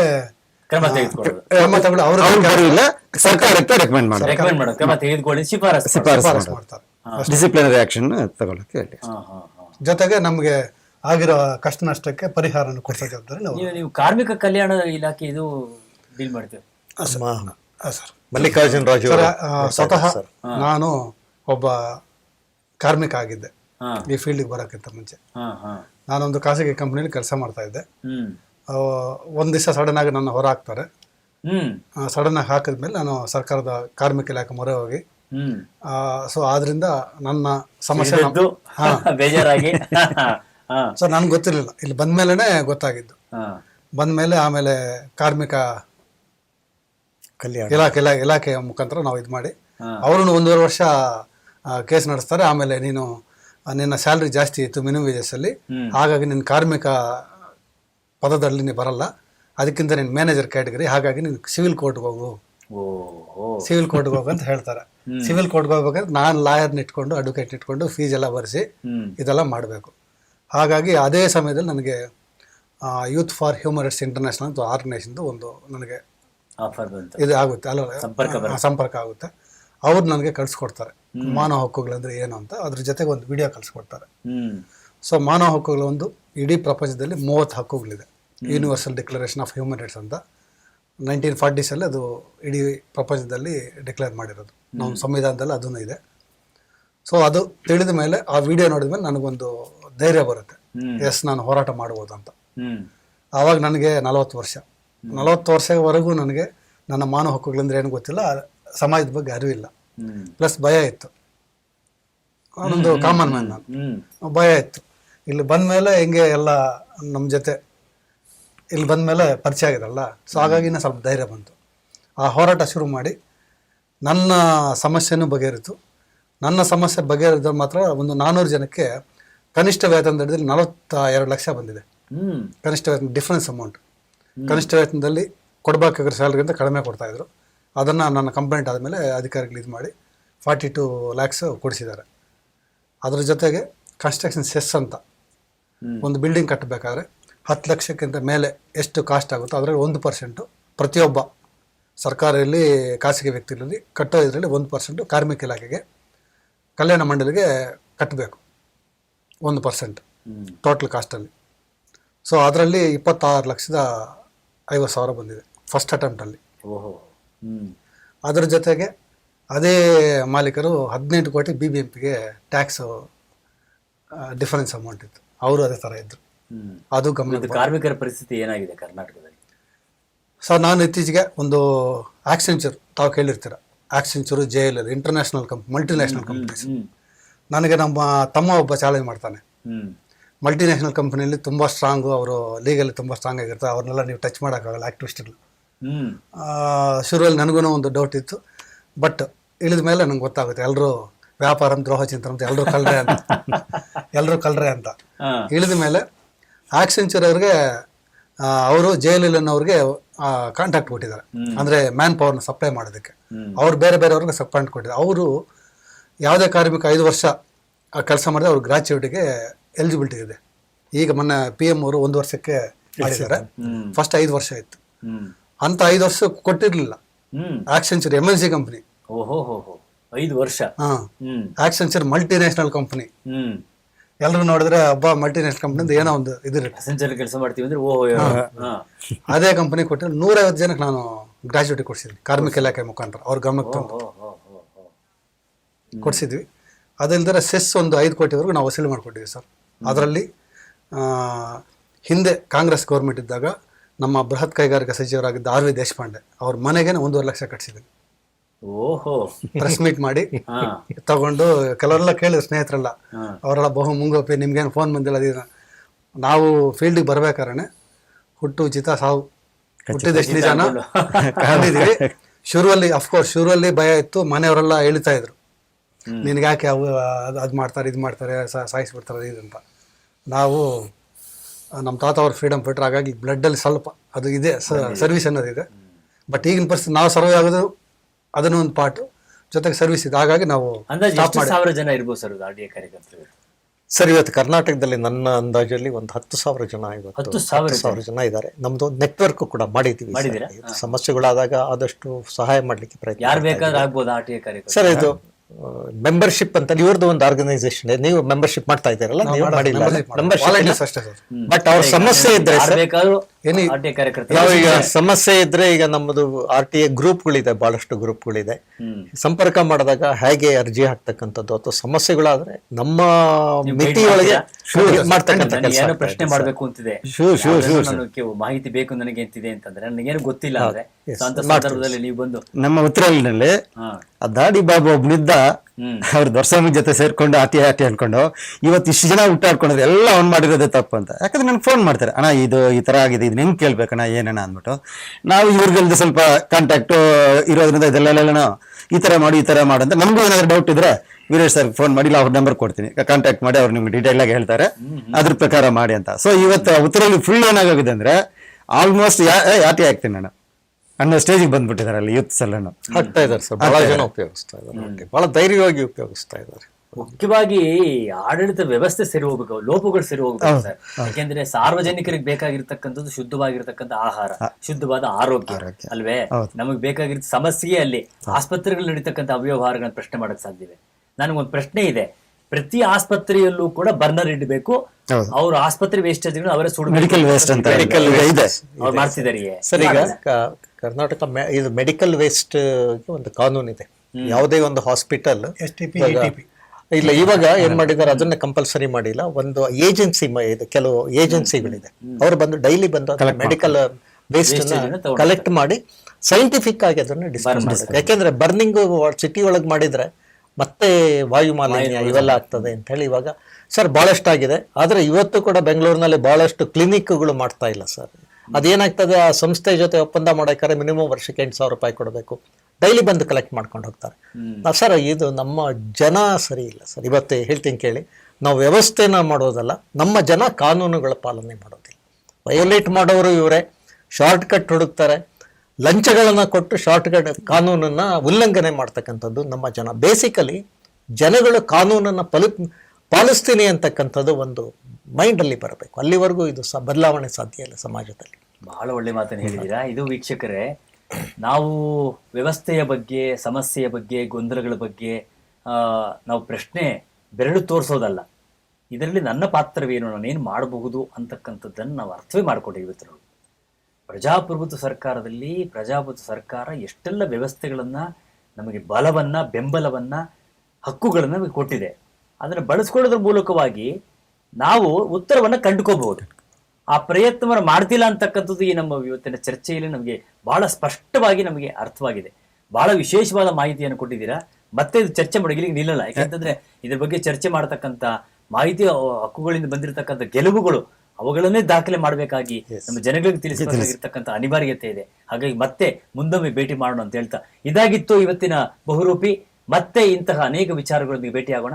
ಕ್ರಮ ತೆಗೆದುಕೊಳ್ಳೋದು. ಕ್ರಮ ತಗೊಂಡು ಅವರು ಅವ್ರು ಬರಲಿಲ್ಲ ಸರ್ಕಾರಕ್ಕೆ ರೆಕಮೆಂಡ್ ಮಾಡಿ ರೆಕಮೆಂಡ್ ಮಾಡೋದು. ಕ್ರಮ ತೆಗೆದುಕೊಳ್ಳಿ. ಶಿಫಾರಸು ಮಾಡೋದು. ಶಿಫಾರಸು ಶಿಫಾರಸು ಮಾಡೋದು ಮಾಡ್ತಾರೆ. ಡಿಸಿಪ್ಲಿನರಿ ಆಕ್ಷನ್ ತಗೊಳಕ್ಕೆ ಹೇಳಿ. ಹಾ ಹಾ ಹಾ. ಜೊತೆಗೆ ನಮಗೆ ಆಗಿರೋ ಕಷ್ಟ ನಷ್ಟಕ್ಕೆ ಪರಿಹಾರನ ಕೊಡ್ಸೋ ಜವಾಬ್ದಾರಿ ನಾವು ನೀವು ನೀವು ಕಾರ್ಮಿಕ ಕಲ್ಯಾಣ ಇಲಾಖೆ ಇದು ಡೀಲ್ ಮಾಡ್ತೀವಿ ಹಾಂ ಸರ್. ಮಲ್ಲಿಕಾರ್ಜುನ್ ರಾಜು ಸರ್ ಸ್ವತಃ ನಾನು ಒಬ್ಬ ಕಾರ್ಮಿಕ ಆಗಿದ್ದೆ. ಈ ಫೀಲ್ಡಿಗೆ ಬರೋಕ್ಕಿಂತ ಮುಂಚೆ. ಹಾ ಹಾ. ನಾನೊಂದು ಖಾಸಗಿ ಕಂಪ್ನಿಲಿ ಕೆಲಸ ಮಾಡ್ತಾ ಇದ್ದೆ. ಒಂದು ಆ, ಒಂದ್ ದಿವಸ ಸಡನ್ ಆಗಿ ನನ್ನ ಹೊರ ಹಾಕ್ತಾರೆ ಸಡನ್ ಆಗಿ ಹಾಕಿದ್ಮೇಲೆ ನಾನು ಸರ್ಕಾರದ ಕಾರ್ಮಿಕ ಇಲಾಖೆ ಮೊರೆ ಹೋಗಿ ಸೊ ಆದ್ರಿಂದ ನನ್ನ ಸಮಸ್ಯೆ *laughs* ಬೇಜಾರಾಗಿ. *laughs* ಹಾ. ಸೊ ನನ್ಗೆ ಗೊತ್ತಿರಲಿಲ್ಲ. ಇಲ್ಲಿ ಬಂದ್ಮೇಲೆ ಗೊತ್ತಾಗಿದ್ದು. ಹಾ. ಬಂದ್ಮೇಲೆ ಆಮೇಲೆ ಕಾರ್ಮಿಕ ಕಲ್ಯಾಣ. ಇಲಾಖೆ ಇಲಾ- ಇಲಾಖೆಯ ಮುಖಾಂತರ ನಾವು ಇದು ಮಾಡಿ. ಅವರನ್ನು ಅವರು ಒಂದೂವರೆ ವರ್ಷ ಕೇಸ್ ನಡೆಸ್ತಾರೆ. ಆಮೇಲೆ ನೀನು ನಿನ್ನ ಸ್ಯಾಲ್ರಿ ಜಾಸ್ತಿ ಇತ್ತು ಮಿನಿಮಮ್ ವೇಜಸ್ ಅಲ್ಲಿ. ಹಾಗಾಗಿ ನಿನ್ನ ಕಾರ್ಮಿಕ ಪದದಲ್ಲಿ ನೀನು ಬರಲ್ಲ. ಅದಕ್ಕಿಂತ ನೀನು ಮ್ಯಾನೇಜರ್ ಕ್ಯಾಟಗರಿ ಹಾಗಾಗಿ ನೀನು ಸಿವಿಲ್ ಕೋರ್ಟ್ಗೆ ಹೋಗು. ಸಿವಿಲ್ ಕೋರ್ಟ್ಗೆ ಹೋಗು ಅಂತ ಹೇಳ್ತಾರೆ. ಸಿವಿಲ್ ಕೋರ್ಟ್ಗೆ ಹೋಗ್ಬೇಕಾದ್ರೆ ನಾನು ಲಾಯರ್ನ ಇಟ್ಕೊಂಡು ಅಡ್ವೊಕೇಟ್ ಇಟ್ಕೊಂಡು ಫೀಸ್ ಎಲ್ಲ ಹ್ಮ್. ಇದೆಲ್ಲ ಮಾಡಬೇಕು. ಹಾಗಾಗಿ ಅದೇ ಸಮಯದಲ್ಲಿ ನನಗೆ youth for human rights international ಅಂತ ಆರ್ಗನೈಸೇಷನ್ದು ಒಂದು ನನಗೆ ಆಫರ್ ಬಂತು. ಇದು ಆಗುತ್ತೆ. ಅಲ್ಲ ಸಂಪರ್ಕ ಸಂಪರ್ಕ ಆಗುತ್ತೆ. ಅವ್ರು ನನಗೆ ಕಳಿಸ್ಕೊಡ್ತಾರೆ. ಮಾನವ ಹಕ್ಕುಗಳಂದ್ರೆ ಏನು ಅಂತ. ಅದ್ರ ಜೊತೆಗೆ ಒಂದು ವಿಡಿಯೋ ಕಳಿಸ್ಕೊಡ್ತಾರೆ. ಹ್ಮ್. ಸೊ ಮಾನವ ಹಕ್ಕುಗಳು ಒಂದು ಇಡೀ ಪ್ರಪಂಚದಲ್ಲಿ ಮೂವತ್ತು ಹಕ್ಕುಗಳಿದೆ. Universal declaration of human rights ಅಂತ. ನೈನ್ಟೀನ್ ಫಾರ್ಟೀಸಲ್ಲಿ ಅದು ಇಡೀ ಪ್ರಪಂಚದಲ್ಲಿ ಡಿಕ್ಲೇರ್ ಮಾಡಿರೋದು. ನಮ್ಮ ಸಂವಿಧಾನದಲ್ಲಿ ಅದೂ ಇದೆ. ಸೊ ಅದು ತಿಳಿದ ಮೇಲೆ ಆ ವಿಡಿಯೋ ನೋಡಿದ ಮೇಲೆ ನನಗೊಂದು ಧೈರ್ಯ ಬರುತ್ತೆ. ಹ್ಮ್. ಎಸ್ ನಾನು ಹೋರಾಟ ಮಾಡ್ಬೋದು ಅಂತ. ಹ್ಮ್. ಆವಾಗ ನನಗೆ ನಲವತ್ತು ವರ್ಷ. ನಲವತ್ತು ವರ್ಷವರೆಗೂ ನನಗೆ ನನ್ನ ಮಾನವ ಹಕ್ಕುಗಳಂದ್ರೆ ಏನು ಗೊತ್ತಿಲ್ಲ ಸಮಾಜದ ಬಗ್ಗೆ ಅರಿವಿಲ್ಲ ಪ್ಲಸ್ ಭಯ ಇತ್ತು. ಅದೊಂದು ಕಾಮನ್ ಮ್ಯಾನ್ ನಾನು. ಭಯ ಇತ್ತು. ಇಲ್ಲಿ ಬಂದಮೇಲೆ ಹೆಂಗೆ ಎಲ್ಲ ನಮ್ಮ ಜೊತೆ ಇಲ್ಲಿ ಬಂದಮೇಲೆ ಪರಿಚಯ ಆಗಿದಲ್ಲ. ಸೊ ಹಾಗಾಗಿ ನಾನು ಸ್ವಲ್ಪ ಧೈರ್ಯ ಬಂತು. ಆ ಹೋರಾಟ ಶುರು ಮಾಡಿ ನನ್ನ ಸಮಸ್ಯೆನೂ ಬಗೆಹರಿತು. ನನ್ನ ಸಮಸ್ಯೆ ಬಗೆಹರಿದ ಮಾತ್ರ ಒಂದು ನಾನ್ನೂರು ಜನಕ್ಕೆ ಕನಿಷ್ಠ ವೇತನದಲ್ಲಿ ನಲವತ್ತ ಎರಡು ಲಕ್ಷ ಬಂದಿದೆ. ಕನಿಷ್ಠ ವೇತನ ಡಿಫ್ರೆನ್ಸ್ ಅಮೌಂಟ್ ಕನಿಷ್ಠ ವೇತನದಲ್ಲಿ ಕೊಡಬೇಕಾಗಿರೋ ಸ್ಯಾಲ್ರಿಗಿಂತ ಕಡಿಮೆ ಕೊಡ್ತಾಯಿದ್ರು. ಅದನ್ನು ನನ್ನ ಕಂಪ್ಲೇಂಟ್ ಆದಮೇಲೆ ಅಧಿಕಾರಿಗಳು ಇದು ಮಾಡಿ ಫಾರ್ಟಿ ಟು ಲ್ಯಾಕ್ಸ್ ಕೊಡಿಸಿದ್ದಾರೆ. ಅದ್ರ ಜೊತೆಗೆ ಕನ್ಸ್ಟ್ರಕ್ಷನ್ ಸೆಸ್ ಅಂತ ಒಂದು ಬಿಲ್ಡಿಂಗ್ ಕಟ್ಟಬೇಕಾದ್ರೆ ಹತ್ತು ಲಕ್ಷಕ್ಕಿಂತ ಮೇಲೆ ಎಷ್ಟು ಕಾಸ್ಟ್ ಆಗುತ್ತೋ ಅದರಲ್ಲಿ ಒಂದು ಪರ್ಸೆಂಟು ಪ್ರತಿಯೊಬ್ಬ ಸರ್ಕಾರದಲ್ಲಿ ಖಾಸಗಿ ವ್ಯಕ್ತಿಗಳಲ್ಲಿ ಕಟ್ಟೋ ಇದರಲ್ಲಿ ಒಂದು ಪರ್ಸೆಂಟು ಕಾರ್ಮಿಕ ಇಲಾಖೆಗೆ ಕಲ್ಯಾಣ ಮಂಡಳಿಗೆ ಕಟ್ಟಬೇಕು. ಒಂದು ಪರ್ಸೆಂಟ್ ಟೋಟಲ್ ಕಾಸ್ಟಲ್ಲಿ. ಸೊ ಅದರಲ್ಲಿ ಇಪ್ಪತ್ತಾರು ಲಕ್ಷದ ಐವತ್ತು ಸಾವಿರ ಬಂದಿದೆ ಫಸ್ಟ್ ಅಟೆಂಪ್ಟಲ್ಲಿ ಓಹೋ ಅದರ ಜೊತೆಗೆ ಅದೇ ಮಾಲೀಕರು ಹದಿನೆಂಟು ಕೋಟಿ ಬಿ ಬಿ ಎಂ ಪಿಗೆ ಟ್ಯಾಕ್ಸು ಡಿಫರೆನ್ಸ್ ಅಮೌಂಟ್ ಇತ್ತು. ಅವರು ಅದೇ ಥರ ಇದ್ದರು ಅದು ಗಮನ ಕಾರ್ಮಿಕರ ಪರಿಸ್ಥಿತಿ ಏನಾಗಿದೆ ಕರ್ನಾಟಕದಲ್ಲಿ? ಸರ್ ನಾನು ಇತ್ತೀಚೆಗೆ ಒಂದು ಆಕ್ಸೆಂಚರ್ ತಾವು ಕೇಳಿರ್ತೀರ. ಆಕ್ಸೆಂಚರ್ ಜೆ ಎಲ್ ಇಂಟರ್ನ್ಯಾಷನಲ್ ಕಂಪ್ ಮಲ್ಟಿನ್ಯಾಷನಲ್ ಕಂಪ್ನೀಸ್ ನನಗೆ ನಮ್ಮ ತಮ್ಮ ಒಬ್ಬ ಚಾಲೆಂಜ್ ಮಾಡ್ತಾನೆ. ಮಲ್ಟಿನ್ಯಾಷನಲ್ ಕಂಪ್ನಿಯಲ್ಲಿ ತುಂಬ ಸ್ಟ್ರಾಂಗು ಅವರು ಲೀಗಲ್ಲಿ ತುಂಬ ಸ್ಟ್ರಾಂಗ್ ಆಗಿರ್ತಾರೆ. ಅವ್ರನ್ನೆಲ್ಲ ನೀವು ಟಚ್ ಮಾಡೋಕ್ಕಾಗಲ್ಲ ಆ್ಯಕ್ಟಿವಿಸ್ಟ್ಗಳು ಶುರುವಲ್ಲಿ ನನಗೂ ಒಂದು ಡೌಟ್ ಇತ್ತು. ಬಟ್ ಇಳಿದ ಮೇಲೆ ನಂಗೆ ಗೊತ್ತಾಗುತ್ತೆ ಎಲ್ಲರೂ ವ್ಯಾಪಾರಂ ದ್ರೋಹ ಚಿಂತನ ಅಂತ ಎಲ್ಲರೂ ಕಲ್ರೆ ಅಂತ. *laughs* ಎಲ್ಲರೂ ಕಲ್ರೆ ಅಂತ. ಇಳಿದ ಮೇಲೆ ಆಕ್ಸೆಂಚರ್ ಅವ್ರಿಗೆ ಅವರು ಜೈಲಿನ ಅವ್ರಿಗೆ ಕಾಂಟ್ಯಾಕ್ಟ್ ಕೊಟ್ಟಿದ್ದಾರೆ. ಅಂದರೆ ಮ್ಯಾನ್ ಪವರ್ನ ಸಪ್ಲೈ ಮಾಡೋದಕ್ಕೆ. ಅವ್ರು ಬೇರೆ ಬೇರೆ ಅವ್ರಿಗೆ ಸಪ್ಲೈಂಟ್ ಕೊಟ್ಟಿದ್ದಾರೆ. ಅವರು ಯಾವುದೇ ಕಾರ್ಮಿಕ ಐದು ವರ್ಷ ಕೆಲಸ ಮಾಡಿದ್ರೆ ಅವ್ರು ಗ್ರಾಚ್ಯುಟಿಗೆ ಎಲಿಜಿಬಿಲಿಟಿ ಇದೆ. ಈಗ ಮೊನ್ನೆ ಪಿ ಎಂ ಅವರು ಒಂದು ವರ್ಷಕ್ಕೆ ಮಾಡಿದ್ದಾರೆ. ಫಸ್ಟ್ ಐದು ವರ್ಷ ಇತ್ತು ಅಂತ ಐದು ವರ್ಷ ಕೊಟ್ಟಿರಲಿಲ್ಲ. Accenture M N C company ಐದು ವರ್ಷ. ಹಾಂ. ಮಲ್ಟಿ ನ್ಯಾಷನಲ್ ಮಲ್ಟಿನ್ಯಾಷನಲ್ ಕಂಪ್ನಿ ಎಲ್ಲರೂ ನೋಡಿದ್ರೆ ಹಬ್ಬ ಮಲ್ಟಿನ್ಯಾಷನಲ್ ಕಂಪ್ನಿ ಏನೋ ಒಂದು ಇದಿರುತ್ತೆ ಕೆಲಸ ಮಾಡ್ತೀವಿ ಅಂದ್ರೆ ಓಹೋ ಅದೇ ಕಂಪನಿ ಕೊಟ್ಟರೆ ನೂರೈವತ್ತು ಜನಕ್ಕೆ ನಾನು ಗ್ರಾಜ್ಯುಟಿ ಕೊಡಿಸಿದ್ವಿ ಕಾರ್ಮಿಕ ಇಲಾಖೆ ಮುಖಾಂತರ. ಅವ್ರ ಗಮನಕ್ಕೆ ತಂದು. ಕೊಡಿಸಿದ್ವಿ. ಅದಲ್ದರೆ ಸೆಸ್ ಒಂದು ಐದು ಕೋಟಿವರೆಗೂ ನಾವು ವಸೂಲಿ ಮಾಡಿಕೊಟ್ಟಿದ್ವಿ ಸರ್. ಅದರಲ್ಲಿ ಹಿಂದೆ ಕಾಂಗ್ರೆಸ್ ಗೌರ್ಮೆಂಟ್ ಇದ್ದಾಗ ನಮ್ಮ ಬೃಹತ್ ಕೈಗಾರಿಕಾ ಸಚಿವರಾಗಿದ್ದ ಆರ್ ವಿ ದೇಶಪಾಂಡೆ ಅವ್ರ ಮನೆಗೆ ಒಂದೂವರೆ ಲಕ್ಷ ಕಟ್ಸಿದ್ದೀನಿ ಓಹೋ. ಪ್ರೆಸ್ ಮೀಟ್ ಮಾಡಿ *laughs* ತಗೊಂಡು ಕೆಲವರೆಲ್ಲ ಕೇಳಿದ್ರು ಸ್ನೇಹಿತರೆಲ್ಲ. ಅವರೆಲ್ಲ ಬಹು ಮುಂಗೋಪಿ ನಿಮ್ಗೇನು ಫೋನ್ ಬಂದಿಲ್ಲ ಅದೀನ. ನಾವು ಫೀಲ್ಡಿಗೆ ಬರ್ಬೇಕಾದ್ರೆ ಹುಟ್ಟು ಉಚಿತ ಸಾವು. ಹುಟ್ಟಿದಷ್ಟು ನಿಜಾನ *laughs* ಕಂಡಿದ್ದೀವಿ ಶುರುವಲ್ಲಿ ಅಫ್ಕೋರ್ಸ್ ಶುರುವಲ್ಲಿ ಭಯ ಇತ್ತು. ಮನೆಯವರೆಲ್ಲ ಹೇಳ್ತಾ ಇದ್ರು. ನಿನಗೆ ಯಾಕೆ ಅವು ಅದು ಮಾಡ್ತಾರೆ ಇದು ಮಾಡ್ತಾರೆ ಸಾಯಿಸ್ಬಿಡ್ತಾರೆ ಇದು ಅಂತ. ನಾವು ನಮ್ಮ ತಾತ ಅವ್ರ ಫ್ರೀಡಮ್ ಫೈಟರ್ ಹಾಗಾಗಿ ಬ್ಲಡ್ಡಲ್ಲಿ ಸ್ವಲ್ಪ ಅದು ಇದೆ ಸರ್ವಿಸ್ ಅನ್ನೋದಿದೆ ಬಟ್ ಈಗಿನ ಪರಿಸ್ಥಿತಿ ನಾವು ಸರ್ವೆ ಆಗೋದು ಅದನ್ನು ಒಂದು ಪಾರ್ಟ್ ಜೊತೆಗೆ ಸರ್ವಿಸ್ ಇದೆ. ಹಾಗಾಗಿ ನಾವು ಸಾವಿರ ಜನ ಇರ್ಬೋದು ಸರ್ ಕಾರ್ಯಕರ್ತರು? ಸರ್ ಇವತ್ತು ಕರ್ನಾಟಕದಲ್ಲಿ ನನ್ನ ಅಂದಾಜಲ್ಲಿ ಒಂದು ಹತ್ತು ಸಾವಿರ ಜನ ಇವತ್ತು ಹತ್ತು ಸಾವಿರ ಜನ ಇದ್ದಾರೆ. ನಮ್ದು ನೆಟ್ವರ್ಕ್ ಕೂಡ. ಮಾಡಿದ್ದೀರಾ? ಸಮಸ್ಯೆಗಳಾದಾಗ ಆದಷ್ಟು ಸಹಾಯ ಮಾಡ್ಲಿಕ್ಕೆ ಪ್ರಯತ್ನ ಸರ್ ಇದು ಮೆಂಬರ್ಶಿಪ್ ಅಂತ ಇವ್ರದ್ದು ಒಂದು ಆರ್ಗನೈಸೇಷನ್ ನೀವು ಮೆಂಬರ್ಶಿಪ್ ಮಾಡ್ತಾ ಇದ್ದೀರಲ್ಲ ನೀವು ಮಾಡಿಲ್ಲ ಮೆಂಬರ್ಶಿಪ್ ಬಟ್ ಅವ್ರ ಸಮಸ್ಯೆ ಇದ್ರೆ ಯಾರು ಸರ್ ಬೇಕಾದ್ರೂ Any- ಆರ್ ಟಿ ಎ ಕಾರ್ಯಕರ್ತರು. ಯಾವ ಈಗ ಸಮಸ್ಯೆ ಇದ್ರೆ ಈಗ ನಮ್ಮದು ಆರ್ ಟಿ ಎ ಗ್ರೂಪ್ಗಳಿದೆ ಬಹಳಷ್ಟು ಗ್ರೂಪ್ಗಳಿದೆ. ಸಂಪರ್ಕ ಮಾಡಿದಾಗ ಹೇಗೆ ಅರ್ಜಿ ಹಾಕ್ತಕ್ಕಂಥದ್ದು ಅಥವಾ ಸಮಸ್ಯೆಗಳಾದ್ರೆ ನಮ್ಮ ಮಿತಿ ಮಿತಿಯೊಳಗೆ ಮಾಡ್ತಕ್ಕಂಥ ಏನೋ ಪ್ರಶ್ನೆ ಮಾಡಬೇಕು ಅಂತಿದೆ. ಮಾಹಿತಿ ಬೇಕು ನನಗೆ ಅಂತಿದೆ ಅಂತಂದ್ರೆ ನನಗೇನು ಗೊತ್ತಿಲ್ಲ ಅಂದ್ರೆ ನೀವು ಬಂದು. ನಮ್ಮ ಉತ್ತರಲ್ಲಿನಲ್ಲಿ ದಾಡಿ ಬಾಬು ಒಬ್ನಿದ್ದ ಅವ್ರ ದೊರಸ್ವಾಮಿ ಜೊತೆ ಸೇರ್ಕೊಂಡು ಅತಿ ಆಟಿ ಅನ್ಕೊಂಡು ಇವತ್ತು ಇಷ್ಟು ಜನ ಹುಟ್ಟಾಡ್ಕೊಂಡ್ರೆ ಎಲ್ಲ ಅವ್ನು ಮಾಡಿರೋದೇ ತಪ್ಪು ಅಂತ. ಯಾಕಂದ್ರೆ ನನ್ಗೆ ಫೋನ್ ಮಾಡ್ತಾರೆ ಅಣ್ಣ ಇದು ಈ ತರ ಆಗಿದೆ ಇದು ಹೆಂಗ್ ಕೇಳ್ಬೇಕಣ್ಣ ಏನಣ್ಣ ಅಂದ್ಬಿಟ್ಟು. ನಾವು ಇವ್ರಿಗೆ ಸ್ವಲ್ಪ ಕಾಂಟ್ಯಾಕ್ಟು ಇರೋದ್ರಿಂದ ಇದೆಲ್ಲ ಈ ತರ ಮಾಡಿ ಈ ತರ ಮಾಡು ಅಂತ. ನಮಗೂ ಏನಾದ್ರು ಡೌಟ್ ಇದ್ರೆ ವೀರೇಶ್ ಸರ್ ಫೋನ್ ಮಾಡಿ ಅವ್ರ ನಂಬರ್ ಕೊಡ್ತೀನಿ. ಕಾಂಟ್ಯಾಕ್ಟ್ ಮಾಡಿ ಅವ್ರು ನಿಮ್ಗೆ ಡೀಟೇಲ್ ಆಗಿ ಹೇಳ್ತಾರೆ. ಅದ್ರ ಪ್ರಕಾರ ಮಾಡಿ ಅಂತ. ಸೊ ಇವತ್ತು ಉತ್ತರಲ್ಲಿ ಫುಲ್ ಏನಾಗಿದೆ ಅಂದ್ರೆ ಆಲ್ಮೋಸ್ಟ್ ಯಾಟಿ ಆಗ್ತೀನಿ ನಾನು ಅನ್ನೋ ಸ್ಟೇಜಿಗೆ ಬಂದ್ಬಿಟ್ಟಿದ್ದಾರೆ ಅಲ್ಲಿ ಯೂತ್ಸ್ ಎಲ್ಲಾನು. ಹಾಕ್ತಾ ಇದ್ದಾರೆ ಸರ್ ಬಹಳ ಜನ ಉಪಯೋಗಿಸ್ತಾ ಇದ್ದಾರೆ. ಬಹಳ ಧೈರ್ಯವಾಗಿ ಉಪಯೋಗಿಸ್ತಾ ಇದ್ದಾರೆ. ಮುಖ್ಯವಾಗಿ ಆಡಳಿತ ವ್ಯವಸ್ಥೆ ಸರಿ ಹೋಗ್ಬೇಕು ಲೋಪಗಳು ಸರಿ ಹೋಗ್ಬೇಕು ಸರ್. ಯಾಕೆಂದ್ರೆ ಸಾರ್ವಜನಿಕರಿಗೆ ಬೇಕಾಗಿರ್ತಕ್ಕಂಥದ್ದು ಶುದ್ಧವಾಗಿರ್ತಕ್ಕಂಥ ಆಹಾರ ಶುದ್ಧವಾದ ಆರೋಗ್ಯ ಅಲ್ವೇ? ನಮಗೆ ಬೇಕಾಗಿರೋ ಸಮಸ್ಯೆ ಅಲ್ಲಿ. ಆಸ್ಪತ್ರೆಗಳು ನಡೀತಕ್ಕಂಥ ಅವ್ಯವಹಾರಗಳನ್ನ ಪ್ರಶ್ನೆ ಮಾಡಕ್ ಸಾಧ್ಯವಿದೆ ನನಗೊಂದು ಪ್ರಶ್ನೆ ಇದೆ. ಪ್ರತಿ ಆಸ್ಪತ್ರೆಯಲ್ಲೂ ಕೂಡ ಬರ್ನರ್ ಇಡಬೇಕು. ಅವ್ರ ಆಸ್ಪತ್ರೆ ವೇಸ್ಟೇಜ್ ಅವರೇ ಸುಡ್ ಮೆಡಿಕಲ್ ವೇಸ್ಟ್ ಅಂತ Medical ಇದೆ. ಅವ್ರು ಮಾಡ್ತಿದ್ದಾರೆ. ಸರ್ ಈಗ ಕರ್ನಾಟಕ ಇದು ಮೆಡಿಕಲ್ ವೇಸ್ಟ್ ಒಂದು ಕಾನೂನು ಇದೆ. ಯಾವುದೇ ಒಂದು ಹಾಸ್ಪಿಟಲ್ ಪಿ ಇಲ್ಲ ಇವಾಗ ಏನ್ ಮಾಡಿದ್ದಾರೆ ಅದನ್ನ ಕಂಪಲ್ಸರಿ ಮಾಡಿಲ್ಲ. ಒಂದು ಏಜೆನ್ಸಿ ಇದೆ ಕೆಲವು ಏಜೆನ್ಸಿಗಳಿದೆ ಅವ್ರು ಬಂದು ಡೈಲಿ ಬಂದು ಮೆಡಿಕಲ್ ವೇಸ್ಟ್ ಕಲೆಕ್ಟ್ ಮಾಡಿ ಸೈಂಟಿಫಿಕ್ ಆಗಿ ಅದನ್ನ ಡಿಸ್ಕಸ್ ಮಾಡ್ತಾರೆ. ಯಾಕೆಂದ್ರೆ ಬರ್ನಿಂಗ್ ಸಿಟಿ ಒಳಗೆ ಮಾಡಿದ್ರೆ ಮತ್ತೆ ವಾಯು ಮಾಲಿನ್ಯ ಇವೆಲ್ಲ ಆಗ್ತದೆ ಅಂತ ಹೇಳಿ ಇವಾಗ ಸರ್ ಬಹಳಷ್ಟು ಆಗಿದೆ ಆದ್ರೆ ಇವತ್ತು ಕೂಡ ಬೆಂಗಳೂರಿನಲ್ಲಿ ಬಹಳಷ್ಟು ಕ್ಲಿನಿಕ್ಗಳು ಮಾಡ್ತಾ ಇಲ್ಲ ಸರ್ ಅದೇನಾಗ್ತದೆ ಆ ಸಂಸ್ಥೆ ಜೊತೆ ಒಪ್ಪಂದ ಮಾಡೋಕ್ಕಾರೆ ಮಿನಿಮಮ್ ವರ್ಷಕ್ಕೆ ಎಂಟು ಸಾವಿರ ರೂಪಾಯಿ ಕೊಡಬೇಕು. ಡೈಲಿ ಬಂದು ಕಲೆಕ್ಟ್ ಮಾಡ್ಕೊಂಡು ಹೋಗ್ತಾರೆ. ಸರ್ ಇದು ನಮ್ಮ ಜನ ಸರಿ ಇಲ್ಲ ಸರ್. ಇವತ್ತೇ ಹೇಳ್ತೀನಿ ಕೇಳಿ. ನಾವು ವ್ಯವಸ್ಥೆನ ಮಾಡೋದಲ್ಲ ನಮ್ಮ ಜನ ಕಾನೂನುಗಳ ಪಾಲನೆ ಮಾಡೋದಿಲ್ಲ. ವಯೋಲೇಟ್ ಮಾಡೋರು ಇವರೇ ಶಾರ್ಟ್ ಕಟ್ ಹುಡುಕ್ತಾರೆ. ಲಂಚಗಳನ್ನು ಕೊಟ್ಟು ಶಾರ್ಟ್ ಕಟ್ ಕಾನೂನನ್ನ ಉಲ್ಲಂಘನೆ ಮಾಡ್ತಕ್ಕಂಥದ್ದು ನಮ್ಮ ಜನ. ಬೇಸಿಕಲಿ ಜನಗಳು ಕಾನೂನನ್ನು ಪಲು ಪಾಲಿಸ್ತೀನಿ ಅಂತಕ್ಕಂಥದ್ದು ಒಂದು ಮೈಂಡಲ್ಲಿ ಬರಬೇಕು. ಅಲ್ಲಿವರೆಗೂ ಇದು ಬದಲಾವಣೆ ಸಾಧ್ಯ ಇಲ್ಲ ಸಮಾಜದಲ್ಲಿ. ಬಹಳ ಒಳ್ಳೆ ಮಾತನ್ನು ಹೇಳಿದ್ದೀರಾ. ಇದು ವೀಕ್ಷಕರೇ, ನಾವು ವ್ಯವಸ್ಥೆಯ ಬಗ್ಗೆ, ಸಮಸ್ಯೆಯ ಬಗ್ಗೆ, ಗೊಂದಲಗಳ ಬಗ್ಗೆ ನಾವು ಪ್ರಶ್ನೆ ಬೆರಳು ತೋರಿಸೋದಲ್ಲ. ಇದರಲ್ಲಿ ನನ್ನ ಪಾತ್ರವೇನು, ನಾನೇನು ಮಾಡಬಹುದು ಅಂತಕ್ಕಂಥದ್ದನ್ನು ನಾವು ಅರ್ಥವೇ ಇವತ್ತು ನಾವು ಪ್ರಜಾಪ್ರಭುತ್ವ ಸರ್ಕಾರದಲ್ಲಿ ಪ್ರಜಾಪ್ರಭುತ್ವ ಸರ್ಕಾರ ಎಷ್ಟೆಲ್ಲ ವ್ಯವಸ್ಥೆಗಳನ್ನು, ನಮಗೆ ಬಲವನ್ನು, ಬೆಂಬಲವನ್ನು, ಹಕ್ಕುಗಳನ್ನು ನಮಗೆ ಕೊಟ್ಟಿದೆ. ಅದನ್ನು ಬಳಸ್ಕೊಳ್ಳೋದ್ರ ಮೂಲಕವಾಗಿ ನಾವು ಉತ್ತರವನ್ನು ಕಂಡುಕೋಬಹುದು. ಆ ಪ್ರಯತ್ನವನ್ನು ಮಾಡ್ತಿಲ್ಲ ಅಂತಕ್ಕಂಥದ್ದು ಈ ನಮ್ಮ ಇವತ್ತಿನ ಚರ್ಚೆಯಲ್ಲಿ ನಮಗೆ ಬಹಳ ಸ್ಪಷ್ಟವಾಗಿ ನಮಗೆ ಅರ್ಥವಾಗಿದೆ. ಬಹಳ ವಿಶೇಷವಾದ ಮಾಹಿತಿಯನ್ನು ಕೊಟ್ಟಿದ್ದೀರಾ. ಮತ್ತೆ ಇದು ಚರ್ಚೆ ಮಾಡೋಗಿಲಿಗೆ ನಿಲ್ಲಲ್ಲ. ಯಾಕಂತಂದ್ರೆ ಇದ್ರ ಬಗ್ಗೆ ಚರ್ಚೆ ಮಾಡತಕ್ಕಂತ ಮಾಹಿತಿ ಹಕ್ಕುಗಳಿಂದ ಬಂದಿರತಕ್ಕಂಥ ಗೆಲುವುಗಳು ಅವುಗಳನ್ನೇ ದಾಖಲೆ ಮಾಡಬೇಕಾಗಿ ನಮ್ಮ ಜನಗಳಿಗೆ ತಿಳಿಸಬೇಕಾಗಿರ್ತಕ್ಕಂಥ ಅನಿವಾರ್ಯತೆ ಇದೆ. ಹಾಗಾಗಿ ಮತ್ತೆ ಮುಂದೊಮ್ಮೆ ಭೇಟಿ ಮಾಡೋಣ ಅಂತ ಹೇಳ್ತಾ ಇದಾಗಿತ್ತು ಇವತ್ತಿನ ಬಹುರೂಪಿ. ಮತ್ತೆ ಇಂತಹ ಅನೇಕ ವಿಚಾರಗಳೊಂದಿಗೆ ಭೇಟಿಯಾಗೋಣ.